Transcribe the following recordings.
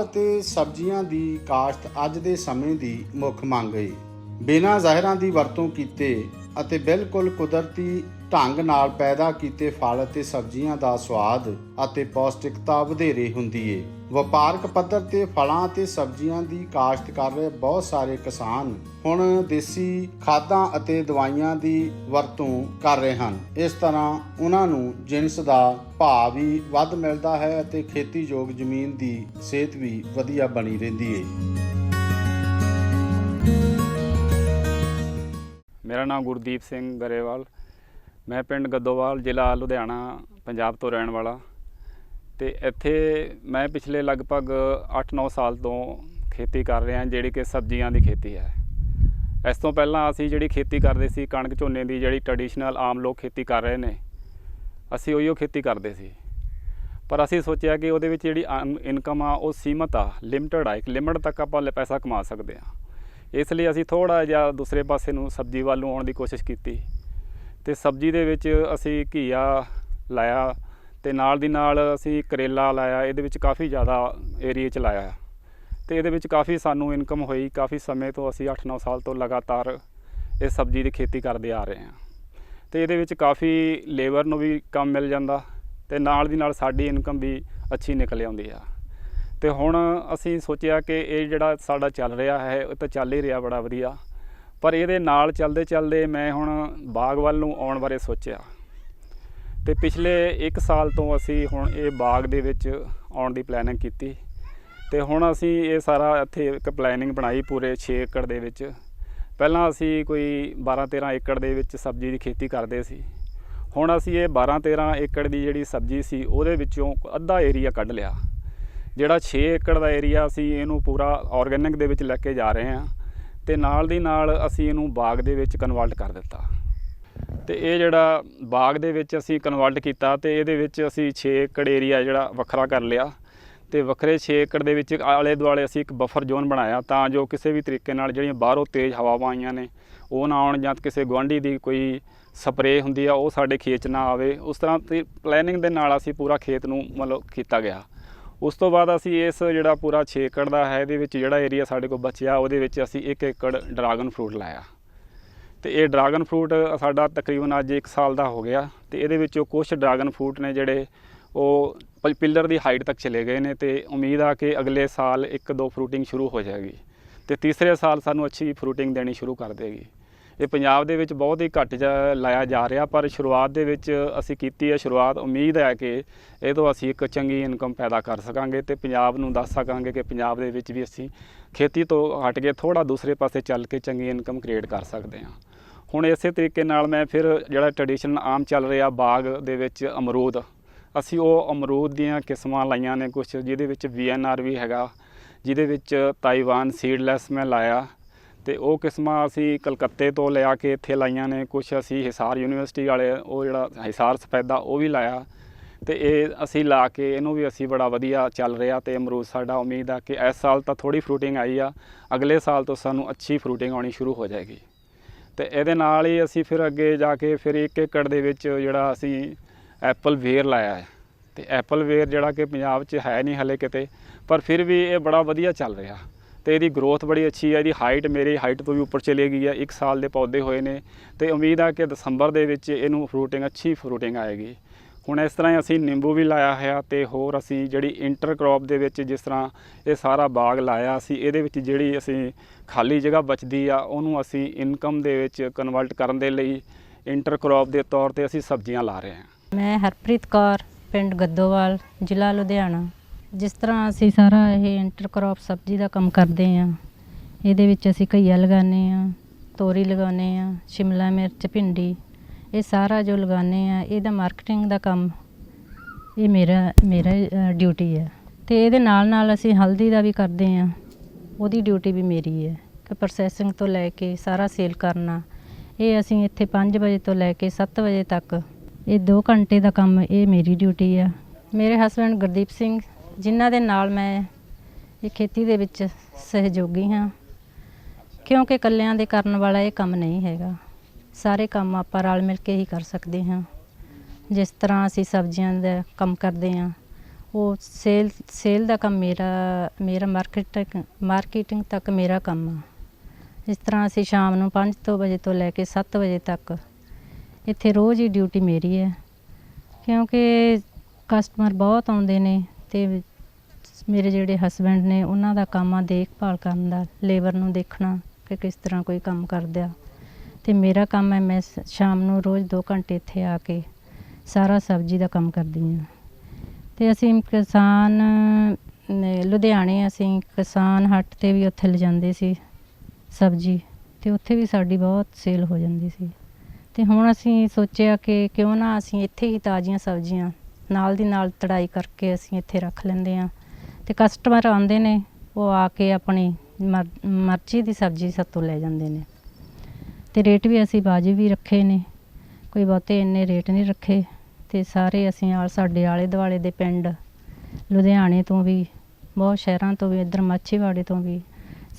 ਫਲ ਅਤੇ ਸਬਜ਼ੀਆਂ ਦੀ ਕਾਸ਼ਤ ਅੱਜ ਦੇ ਸਮੇਂ ਦੀ ਮੁੱਖ ਮੰਗ ਹੈ। ਬਿਨਾਂ ਜ਼ਹਿਰਾਂ ਦੀ ਵਰਤੋਂ ਕੀਤੇ ਅਤੇ ਬਿਲਕੁਲ ਕੁਦਰਤੀ ਢੰਗ ਨਾਲ ਪੈਦਾ ਕੀਤੇ ਫਲ ਅਤੇ ਸਬਜ਼ੀਆਂ ਦਾ ਸਵਾਦ ਅਤੇ ਪੌਸ਼ਟਿਕਤਾ ਵਧੇਰੇ ਹੁੰਦੀ ਏ। ਵਪਾਰਕ ਪੱਧਰ ਤੇ ਫਲਾਂ ਅਤੇ ਸਬਜ਼ੀਆਂ ਦੀ ਕਾਸ਼ਤ ਕਰ ਰਹੇ ਬਹੁਤ ਸਾਰੇ ਕਿਸਾਨ ਹੁਣ ਦੇਸੀ ਖਾਦਾਂ ਅਤੇ ਦਵਾਈਆਂ ਦੀ ਵਰਤੋਂ ਕਰ ਰਹੇ ਹਨ। ਇਸ ਤਰ੍ਹਾਂ ਉਹਨਾਂ ਨੂੰ ਜਿੰਸ ਦਾ ਭਾਅ ਵੀ ਵੱਧ ਮਿਲਦਾ ਹੈ ਅਤੇ ਖੇਤੀਯੋਗ ਜ਼ਮੀਨ ਦੀ ਸਿਹਤ ਵੀ ਵਧੀਆ ਬਣੀ ਰਹਿੰਦੀ ਏ। ਮੇਰਾ ਨਾਮ ਗੁਰਦੀਪ ਸਿੰਘ ਗਰੇਵਾਲ। ਮੈਂ ਪਿੰਡ ਗੱਦੋਵਾਲ, ਜ਼ਿਲ੍ਹਾ ਲੁਧਿਆਣਾ, ਪੰਜਾਬ ਤੋਂ ਰਹਿਣ ਵਾਲਾ। ਤੇ ਇੱਥੇ ਮੈਂ ਪਿਛਲੇ ਲਗਭਗ 8-9 ਸਾਲ ਤੋਂ ਖੇਤੀ ਕਰ ਰਿਹਾ, ਜਿਹੜੀ ਕਿ ਸਬਜ਼ੀਆਂ ਦੀ ਖੇਤੀ ਹੈ। ਇਸ ਤੋਂ ਪਹਿਲਾਂ ਅਸੀਂ ਜਿਹੜੀ ਖੇਤੀ ਕਰਦੇ ਸੀ, ਕਣਕ ਝੋਨੇ ਦੀ ਜਿਹੜੀ ਟ੍ਰੈਡੀਸ਼ਨਲ ਆਮ ਲੋਕ ਖੇਤੀ ਕਰ ਰਹੇ ਨੇ, ਅਸੀਂ ਉਹੀਓ ਖੇਤੀ ਕਰਦੇ ਸੀ। ਪਰ ਅਸੀਂ ਸੋਚਿਆ ਕਿ ਉਹਦੇ ਵਿੱਚ ਜਿਹੜੀ ਇਨਕਮ ਆ, ਉਹ ਸੀਮਤ ਆ ਲਿਮਟਿਡ ਆ, ਇੱਕ ਲਿਮਟ ਤੱਕ ਆਪਾਂ ਲੈ ਪੈਸਾ ਕਮਾ ਸਕਦੇ ਆ। ਇਸ ਲਈ ਅਸੀਂ ਥੋੜਾ ਜਿਹਾ ਦੂਸਰੇ ਪਾਸੇ ਨੂੰ ਸਬਜ਼ੀ ਵੱਲ ਨੂੰ ਆਉਣ ਦੀ ਕੋਸ਼ਿਸ਼ ਕੀਤੀ। ਤੇ ਸਬਜ਼ੀ ਦੇ ਵਿੱਚ ਅਸੀਂ ਘੀਆ ਲਾਇਆ ਤੇ ਨਾਲ ਦੀ ਨਾਲ ਅਸੀਂ ਕਰੇਲਾ ਲਾਇਆ, ਇਹਦੇ ਵਿੱਚ ਕਾਫੀ ਜ਼ਿਆਦਾ ਏਰੀਆ 'ਚ ਲਾਇਆ। ਤੇ ਇਹਦੇ ਵਿੱਚ ਕਾਫੀ ਸਾਨੂੰ ਇਨਕਮ ਹੋਈ, ਕਾਫੀ ਸਮੇਂ ਤੋਂ ਅਸੀਂ 8-9 ਸਾਲ ਤੋਂ ਲਗਾਤਾਰ ਇਹ ਸਬਜ਼ੀ ਦੀ ਖੇਤੀ ਕਰਦੇ ਆ ਰਹੇ ਹਾਂ। ਤੇ ਇਹਦੇ ਵਿੱਚ ਕਾਫੀ ਲੇਬਰ ਨੂੰ ਵੀ ਕੰਮ ਮਿਲ ਜਾਂਦਾ ਤੇ ਨਾਲ ਦੀ ਨਾਲ ਸਾਡੀ ਇਨਕਮ ਵੀ ਅੱਛੀ ਨਿਕਲ ਆਉਂਦੀ ਆ। ਤੇ ਹੁਣ ਅਸੀਂ ਸੋਚਿਆ ਕਿ ਇਹ ਜਿਹੜਾ ਸਾਡਾ ਚੱਲ ਰਿਹਾ ਹੈ, ਇਹ ਤਾਂ ਚੱਲ ਹੀ ਰਿਹਾ ਬੜਾ ਵਧੀਆ। ਪਰ ਇਹਦੇ ਨਾਲ ਚੱਲਦੇ ਚੱਲਦੇ ਮੈਂ ਹੁਣ ਬਾਗ ਵੱਲ ਨੂੰ ਆਉਣ ਬਾਰੇ ਸੋਚਿਆ। ਤੇ ਪਿਛਲੇ 1 ਸਾਲ ਤੋਂ ਅਸੀਂ ਹੁਣ ਇਹ ਬਾਗ ਦੇ ਵਿੱਚ ਆਉਣ ਦੀ ਪਲੈਨਿੰਗ ਕੀਤੀ। ਤੇ ਹੁਣ ਅਸੀਂ ਇਹ ਸਾਰਾ ਇੱਥੇ ਇੱਕ ਪਲੈਨਿੰਗ ਬਣਾਈ ਪੂਰੇ 6 ਏਕੜ ਦੇ ਵਿੱਚ। ਪਹਿਲਾਂ ਅਸੀਂ ਕੋਈ 12 13 ਏਕੜ ਦੇ ਵਿੱਚ ਸਬਜ਼ੀ ਦੀ ਖੇਤੀ ਕਰਦੇ ਸੀ। ਹੁਣ ਅਸੀਂ ਇਹ 12 13 ਏਕੜ ਦੀ ਜਿਹੜੀ ਸਬਜ਼ੀ ਸੀ ਉਹਦੇ ਵਿੱਚੋਂ ਅੱਧਾ ਏਰੀਆ ਕੱਢ ਲਿਆ। ਜਿਹੜਾ 6 ਏਕੜ ਦਾ ਏਰੀਆ ਅਸੀਂ ਇਹਨੂੰ ਪੂਰਾ ਆਰਗੈਨਿਕ ਦੇ ਵਿੱਚ ਲੈ ਕੇ ਜਾ ਰਹੇ ਹਾਂ। ਤੇ ਨਾਲ ਦੀ ਨਾਲ ਅਸੀਂ ਇਹਨੂੰ ਬਾਗ ਦੇ ਵਿੱਚ ਕਨਵਰਟ ਕਰ ਦਿੱਤਾ। ਤੇ ਇਹ ਜਿਹੜਾ ਬਾਗ ਦੇ ਵਿੱਚ ਅਸੀਂ ਕਨਵਰਟ ਕੀਤਾ ਤੇ ਇਹਦੇ ਵਿੱਚ ਅਸੀਂ 6 ਏਕੜ ਏਰੀਆ ਜਿਹੜਾ ਵੱਖਰਾ ਕਰ ਲਿਆ। ਤੇ ਵੱਖਰੇ 6 ਏਕੜ ਦੇ ਵਿੱਚ ਆਲੇ ਦੁਆਲੇ ਅਸੀਂ ਇੱਕ ਬਫਰ ਜ਼ੋਨ ਬਣਾਇਆ ਤਾਂ ਜੋ ਕਿਸੇ ਵੀ ਤਰੀਕੇ ਨਾਲ ਜਿਹੜੀਆਂ ਬਾਹਰੋਂ ਤੇਜ਼ ਹਵਾਵਾਂ ਆਈਆਂ ਨੇ, ਉਹ ਨਾ ਆਉਣ ਜਾਂ ਕਿਸੇ ਗੁਆਂਢੀ ਦੀ ਕੋਈ ਸਪਰੇਅ ਹੁੰਦੀ ਆ, ਉਹ ਸਾਡੇ ਖੇਤ 'ਚ ਨਾ ਆਵੇ। ਉਸ ਤਰ੍ਹਾਂ ਦੀ ਪਲੈਨਿੰਗ ਦੇ ਨਾਲ ਅਸੀਂ ਪੂਰਾ ਖੇਤ ਨੂੰ ਮਤਲਬ ਕੀਤਾ ਗਿਆ। ਉਸ ਤੋਂ ਬਾਅਦ ਅਸੀਂ ਇਸ ਜਿਹੜਾ ਪੂਰਾ 6 ਏਕੜ ਦਾ ਹੈ, ਇਹਦੇ ਵਿੱਚ ਜਿਹੜਾ ਏਰੀਆ ਸਾਡੇ ਕੋਲ ਬਚਿਆ, ਉਹਦੇ ਵਿੱਚ ਅਸੀਂ 1 ਏਕੜ ਡਰੈਗਨ ਫਰੂਟ ਲਾਇਆ। ਤੇ ਇਹ ਡਰੈਗਨ ਫਰੂਟ ਸਾਡਾ ਤਕਰੀਬਨ ਅੱਜ 1 ਸਾਲ ਦਾ ਹੋ ਗਿਆ ਤੇ ਇਹਦੇ ਵਿੱਚੋਂ ਕੁਝ ਡਰੈਗਨ ਫਰੂਟ ਨੇ ਜਿਹੜੇ ਉਹ ਪ- ਪਿੱਲਰ ਦੀ ਹਾਈਟ ਤੱਕ ਚਲੇ ਗਏ ਨੇ ਤੇ ਉਮੀਦ ਆ ਕਿ ਅਗਲੇ ਸਾਲ ਇੱਕ ਦੋ ਫਰੂਟਿੰਗ ਸ਼ੁਰੂ ਹੋ ਜਾਏਗੀ ਤੇ ਤੀਸਰੇ ਸਾਲ ਸਾਨੂੰ ਅੱਛੀ ਫਰੂਟਿੰਗ ਦੇਣੀ ਸ਼ੁਰੂ ਕਰ ਦੇਗੀ। ਇਹ ਪੰਜਾਬ ਦੇ ਵਿੱਚ ਬਹੁਤ ਹੀ ਘੱਟ ਜਾ- ਲਾਇਆ ਜਾ ਰਿਹਾ, ਪਰ ਸ਼ੁਰੂਆਤ ਦੇ ਵਿੱਚ ਅਸੀਂ ਕੀਤੀ ਹੈ ਸ਼ੁਰੂਆਤ, ਉਮੀਦ ਹੈ ਕਿ ਇਹ ਤੋਂ ਅਸੀਂ ਇੱਕ ਚੰਗੀ ਇਨਕਮ ਪੈਦਾ ਕਰ ਸਕਾਂਗੇ ਤੇ ਪੰਜਾਬ ਨੂੰ ਦੱਸ ਸਕਾਂਗੇ ਕਿ ਪੰਜਾਬ ਦੇ ਵਿੱਚ ਵੀ ਅਸੀਂ ਖੇਤੀ ਤੋਂ ਹਟ ਕੇ ਥੋੜਾ ਦੂਸਰੇ ਪਾਸੇ ਚੱਲ ਕੇ ਚੰਗੀ ਇਨਕਮ ਕ੍ਰੀਏਟ ਕਰ ਸਕਦੇ ਹਾਂ। ਹੁਣ ਇਸੇ ਤਰੀਕੇ ਨਾਲ ਮੈਂ ਫਿਰ ਜਿਹੜਾ ਟ੍ਰੈਡੀਸ਼ਨ ਆਮ ਚੱਲ ਰਿਹਾ ਬਾਗ ਦੇ ਵਿੱਚ ਅਮਰੂਦ, ਅਸੀਂ ਉਹ ਅਮਰੂਦ ਦੀਆਂ ਕਿਸਮਾਂ ਲਾਈਆਂ ਨੇ ਕੁਝ ਜਿਹਦੇ ਵਿੱਚ ਵੀਐਨਆਰ ਵੀ ਹੈਗਾ, ਜਿਹਦੇ ਵਿੱਚ ਤਾਈਵਾਨ ਸੀਡਲੈਸ ਮੈਂ ਲਾਇਆ ਤੇ ਉਹ ਕਿਸਮਾਂ ਅਸੀਂ ਕਲਕੱਤੇ ਤੋਂ ਲਿਆ ਕੇ ਇੱਥੇ ਲਾਈਆਂ ਨੇ। ਕੁਝ ਅਸੀਂ ਹਿਸਾਰ ਯੂਨੀਵਰਸਿਟੀ ਵਾਲੇ, ਉਹ ਜਿਹੜਾ ਹਿਸਾਰ ਸਫੈਦਾ, ਉਹ ਵੀ ਲਾਇਆ। ਤੇ ਇਹ ਅਸੀਂ ਲਾ ਕੇ, ਇਹਨੂੰ ਵੀ ਅਸੀਂ ਬੜਾ ਵਧੀਆ ਚੱਲ ਰਿਹਾ ਤੇ ਅਮਰੂਦ ਸਾਡਾ। ਉਮੀਦ ਆ ਕਿ ਇਸ ਸਾਲ ਤਾਂ ਥੋੜੀ ਫਰੂਟਿੰਗ ਆਈ ਆ। ਅਗਲੇ ਸਾਲ ਤੋਂ ਸਾਨੂੰ ਅੱਛੀ ਫਰੂਟਿੰਗ ਆਉਣੀ ਸ਼ੁਰੂ ਹੋ ਜਾਏਗੀ। ਤੇ ਇਹਦੇ ਨਾਲ ਹੀ ਅਸੀਂ ਫਿਰ ਅੱਗੇ ਜਾ ਕੇ ਫਿਰ ਇੱਕ ਏਕੜ ਦੇ ਵਿੱਚ ਜਿਹੜਾ ਅਸੀਂ ਐਪਲ ਵੇਰ ਲਾਇਆ ਹੈ। ਤੇ ਐਪਲ ਵੇਰ ਜਿਹੜਾ ਕਿ ਪੰਜਾਬ 'ਚ ਹੈ ਨਹੀਂ ਹਲੇ ਕਿਤੇ, ਪਰ ਫਿਰ ਵੀ ਇਹ ਬੜਾ ਵਧੀਆ ਚੱਲ ਰਿਹਾ। ਤੇ ਇਹਦੀ ਗਰੋਥ ਬੜੀ ਅੱਛੀ ਹੈ ਇਹਦੀ ਹਾਈਟ ਮੇਰੀ ਹਾਈਟ ਤੋਂ ਵੀ ਉੱਪਰ ਚਲੀ ਗਈ ਹੈ ਇੱਕ ਸਾਲ ਦੇ ਪੌਦੇ ਹੋਏ ਨੇ ਤੇ ਉਮੀਦ ਆ ਕਿ ਦਸੰਬਰ ਦੇ ਵਿੱਚ ਇਹਨੂੰ ਫਰੂਟਿੰਗ ਅੱਛੀ ਫਰੂਟਿੰਗ ਆਏਗੀ। ਹੁਣ ਇਸ ਤਰ੍ਹਾਂ ਹੀ ਅਸੀਂ ਨਿੰਬੂ ਵੀ ਲਾਇਆ ਹੋਇਆ ਤੇ ਹੋਰ ਅਸੀਂ ਜਿਹੜੀ ਇੰਟਰ ਕ੍ਰੌਪ ਦੇ ਵਿੱਚ ਜਿਸ ਤਰ੍ਹਾਂ ਇਹ ਸਾਰਾ ਬਾਗ ਲਾਇਆ, ਅਸੀਂ ਇਹਦੇ ਵਿੱਚ ਜਿਹੜੀ ਅਸੀਂ ਖਾਲੀ ਜਗ੍ਹਾ ਬਚਦੀ ਆ, ਉਹਨੂੰ ਅਸੀਂ ਇਨਕਮ ਦੇ ਵਿੱਚ ਕਨਵਰਟ ਕਰਨ ਦੇ ਲਈ ਇੰਟਰ ਕ੍ਰੌਪ ਦੇ ਤੌਰ ਤੇ ਅਸੀਂ ਸਬਜ਼ੀਆਂ ਲਾ ਰਹੇ ਹਾਂ। ਮੈਂ ਹਰਪ੍ਰੀਤ ਕੌਰ, ਪਿੰਡ ਗੱਦੋਵਾਲ, ਜ਼ਿਲ੍ਹਾ ਲੁਧਿਆਣਾ। ਜਿਸ ਤਰ੍ਹਾਂ ਅਸੀਂ ਸਾਰਾ ਇਹ ਇੰਟਰਕ੍ਰੌਪ ਸਬਜ਼ੀ ਦਾ ਕੰਮ ਕਰਦੇ ਹਾਂ, ਇਹਦੇ ਵਿੱਚ ਅਸੀਂ ਘਈਆ ਲਗਾਉਂਦੇ ਹਾਂ, ਤੋਰੀ ਲਗਾਉਂਦੇ ਹਾਂ, ਸ਼ਿਮਲਾ ਮਿਰਚ, ਭਿੰਡੀ, ਇਹ ਸਾਰਾ ਜੋ ਲਗਾਉਂਦੇ ਹਾਂ, ਇਹਦਾ ਮਾਰਕੀਟਿੰਗ ਦਾ ਕੰਮ ਇਹ ਮੇਰਾ ਮੇਰਾ ਡਿਊਟੀ ਹੈ। ਤੇ ਇਹਦੇ ਨਾਲ ਨਾਲ ਅਸੀਂ ਹਲਦੀ ਦਾ ਵੀ ਕਰਦੇ ਹਾਂ, ਉਹਦੀ ਡਿਊਟੀ ਵੀ ਮੇਰੀ ਹੈ ਕਿ ਪ੍ਰੋਸੈਸਿੰਗ ਤੋਂ ਲੈ ਕੇ ਸਾਰਾ ਸੇਲ ਕਰਨਾ। ਇਹ ਅਸੀਂ ਇੱਥੇ 5 ਵਜੇ ਤੋਂ ਲੈ ਕੇ 7 ਵਜੇ ਤੱਕ ਇਹ 2 ਘੰਟੇ ਦਾ ਕੰਮ ਇਹ ਮੇਰੀ ਡਿਊਟੀ ਆ ਮੇਰੇ ਹਸਬੰਡ ਗੁਰਦੀਪ ਸਿੰਘ ਜਿਨ੍ਹਾਂ ਦੇ ਨਾਲ ਮੈਂ ਇਹ ਖੇਤੀ ਦੇ ਵਿੱਚ ਸਹਿਯੋਗੀ ਹਾਂ। ਕਿਉਂਕਿ ਇਕੱਲਿਆਂ ਦੇ ਕਰਨ ਵਾਲਾ ਇਹ ਕੰਮ ਨਹੀਂ ਹੈਗਾ। ਸਾਰੇ ਕੰਮ ਆਪਾਂ ਰਲ ਮਿਲ ਕੇ ਹੀ ਕਰ ਸਕਦੇ ਹਾਂ। ਜਿਸ ਤਰ੍ਹਾਂ ਅਸੀਂ ਸਬਜ਼ੀਆਂ ਦਾ ਕੰਮ ਕਰਦੇ ਹਾਂ, ਉਹ ਸੇਲ ਸੇਲ ਦਾ ਕੰਮ ਮੇਰਾ ਮੇਰਾ ਮਾਰਕੀਟ, ਮਾਰਕੀਟਿੰਗ ਤੱਕ ਮੇਰਾ ਕੰਮ ਆ। ਇਸ ਤਰ੍ਹਾਂ ਅਸੀਂ ਸ਼ਾਮ ਨੂੰ 5 ਤੋਂ ਵਜੇ ਤੋਂ ਲੈ ਕੇ 7 ਵਜੇ ਤੱਕ ਇੱਥੇ ਰੋਜ਼ ਹੀ ਡਿਊਟੀ ਮੇਰੀ ਹੈ। ਕਿਉਂਕਿ ਕਸਟਮਰ ਬਹੁਤ ਆਉਂਦੇ ਨੇ ਤੇ ਮੇਰੇ ਜਿਹੜੇ ਹਸਬੰਡ ਨੇ, ਉਹਨਾਂ ਦਾ ਕੰਮ ਆ ਦੇਖਭਾਲ ਕਰਨ ਦਾ ਲੇਬਰ ਨੂੰ ਦੇਖਣਾ ਕਿ ਕਿਸ ਤਰ੍ਹਾਂ ਕੋਈ ਕੰਮ ਕਰਦਾ ਤੇ ਮੇਰਾ ਕੰਮ ਹੈ, ਮੈਂ ਸ਼ਾਮ ਨੂੰ ਰੋਜ਼ 2 ਘੰਟੇ ਇੱਥੇ ਆ ਕੇ ਸਾਰਾ ਸਬਜ਼ੀ ਦਾ ਕੰਮ ਕਰਦੀ ਹਾਂ। ਤੇ ਅਸੀਂ ਕਿਸਾਨ ਲੁਧਿਆਣੇ ਅਸੀਂ ਕਿਸਾਨ ਹੱਟ ਤੇ ਵੀ ਉੱਥੇ ਲਿਜਾਂਦੇ ਸੀ ਸਬਜ਼ੀ, ਤੇ ਉੱਥੇ ਵੀ ਸਾਡੀ ਬਹੁਤ ਸੇਲ ਹੋ ਜਾਂਦੀ ਸੀ। ਤੇ ਹੁਣ ਅਸੀਂ ਸੋਚਿਆ ਕਿ ਕਿਉਂ ਨਾ ਅਸੀਂ ਇੱਥੇ ਹੀ ਤਾਜ਼ੀਆਂ ਸਬਜ਼ੀਆਂ ਨਾਲ ਦੀ ਨਾਲ ਤੜਾਈ ਕਰਕੇ ਅਸੀਂ ਇੱਥੇ ਰੱਖ ਲੈਂਦੇ ਹਾਂ। ਤੇ ਕਸਟਮਰ ਆਉਂਦੇ ਨੇ, ਉਹ ਆ ਕੇ ਆਪਣੀ ਮਰ- ਮਰਜ਼ੀ ਦੀ ਸਬਜ਼ੀ ਸਾਤੋਂ ਲੈ ਜਾਂਦੇ ਨੇ। ਤੇ ਰੇਟ ਵੀ ਅਸੀਂ ਵਾਜਿਬ ਵੀ ਰੱਖੇ ਨੇ। ਕੋਈ ਬਹੁਤੇ ਇੰਨੇ ਰੇਟ ਨਹੀਂ ਰੱਖੇ। ਤੇ ਸਾਰੇ ਅਸੀਂ ਆਲ ਸਾਡੇ ਆਲੇ ਦੁਆਲੇ ਦੇ ਪਿੰਡ, ਲੁਧਿਆਣੇ ਤੋਂ ਵੀ, ਬਹੁਤ ਸ਼ਹਿਰਾਂ ਤੋਂ ਵੀ, ਇੱਧਰ ਮਾਛੀਵਾੜੇ ਤੋਂ ਵੀ,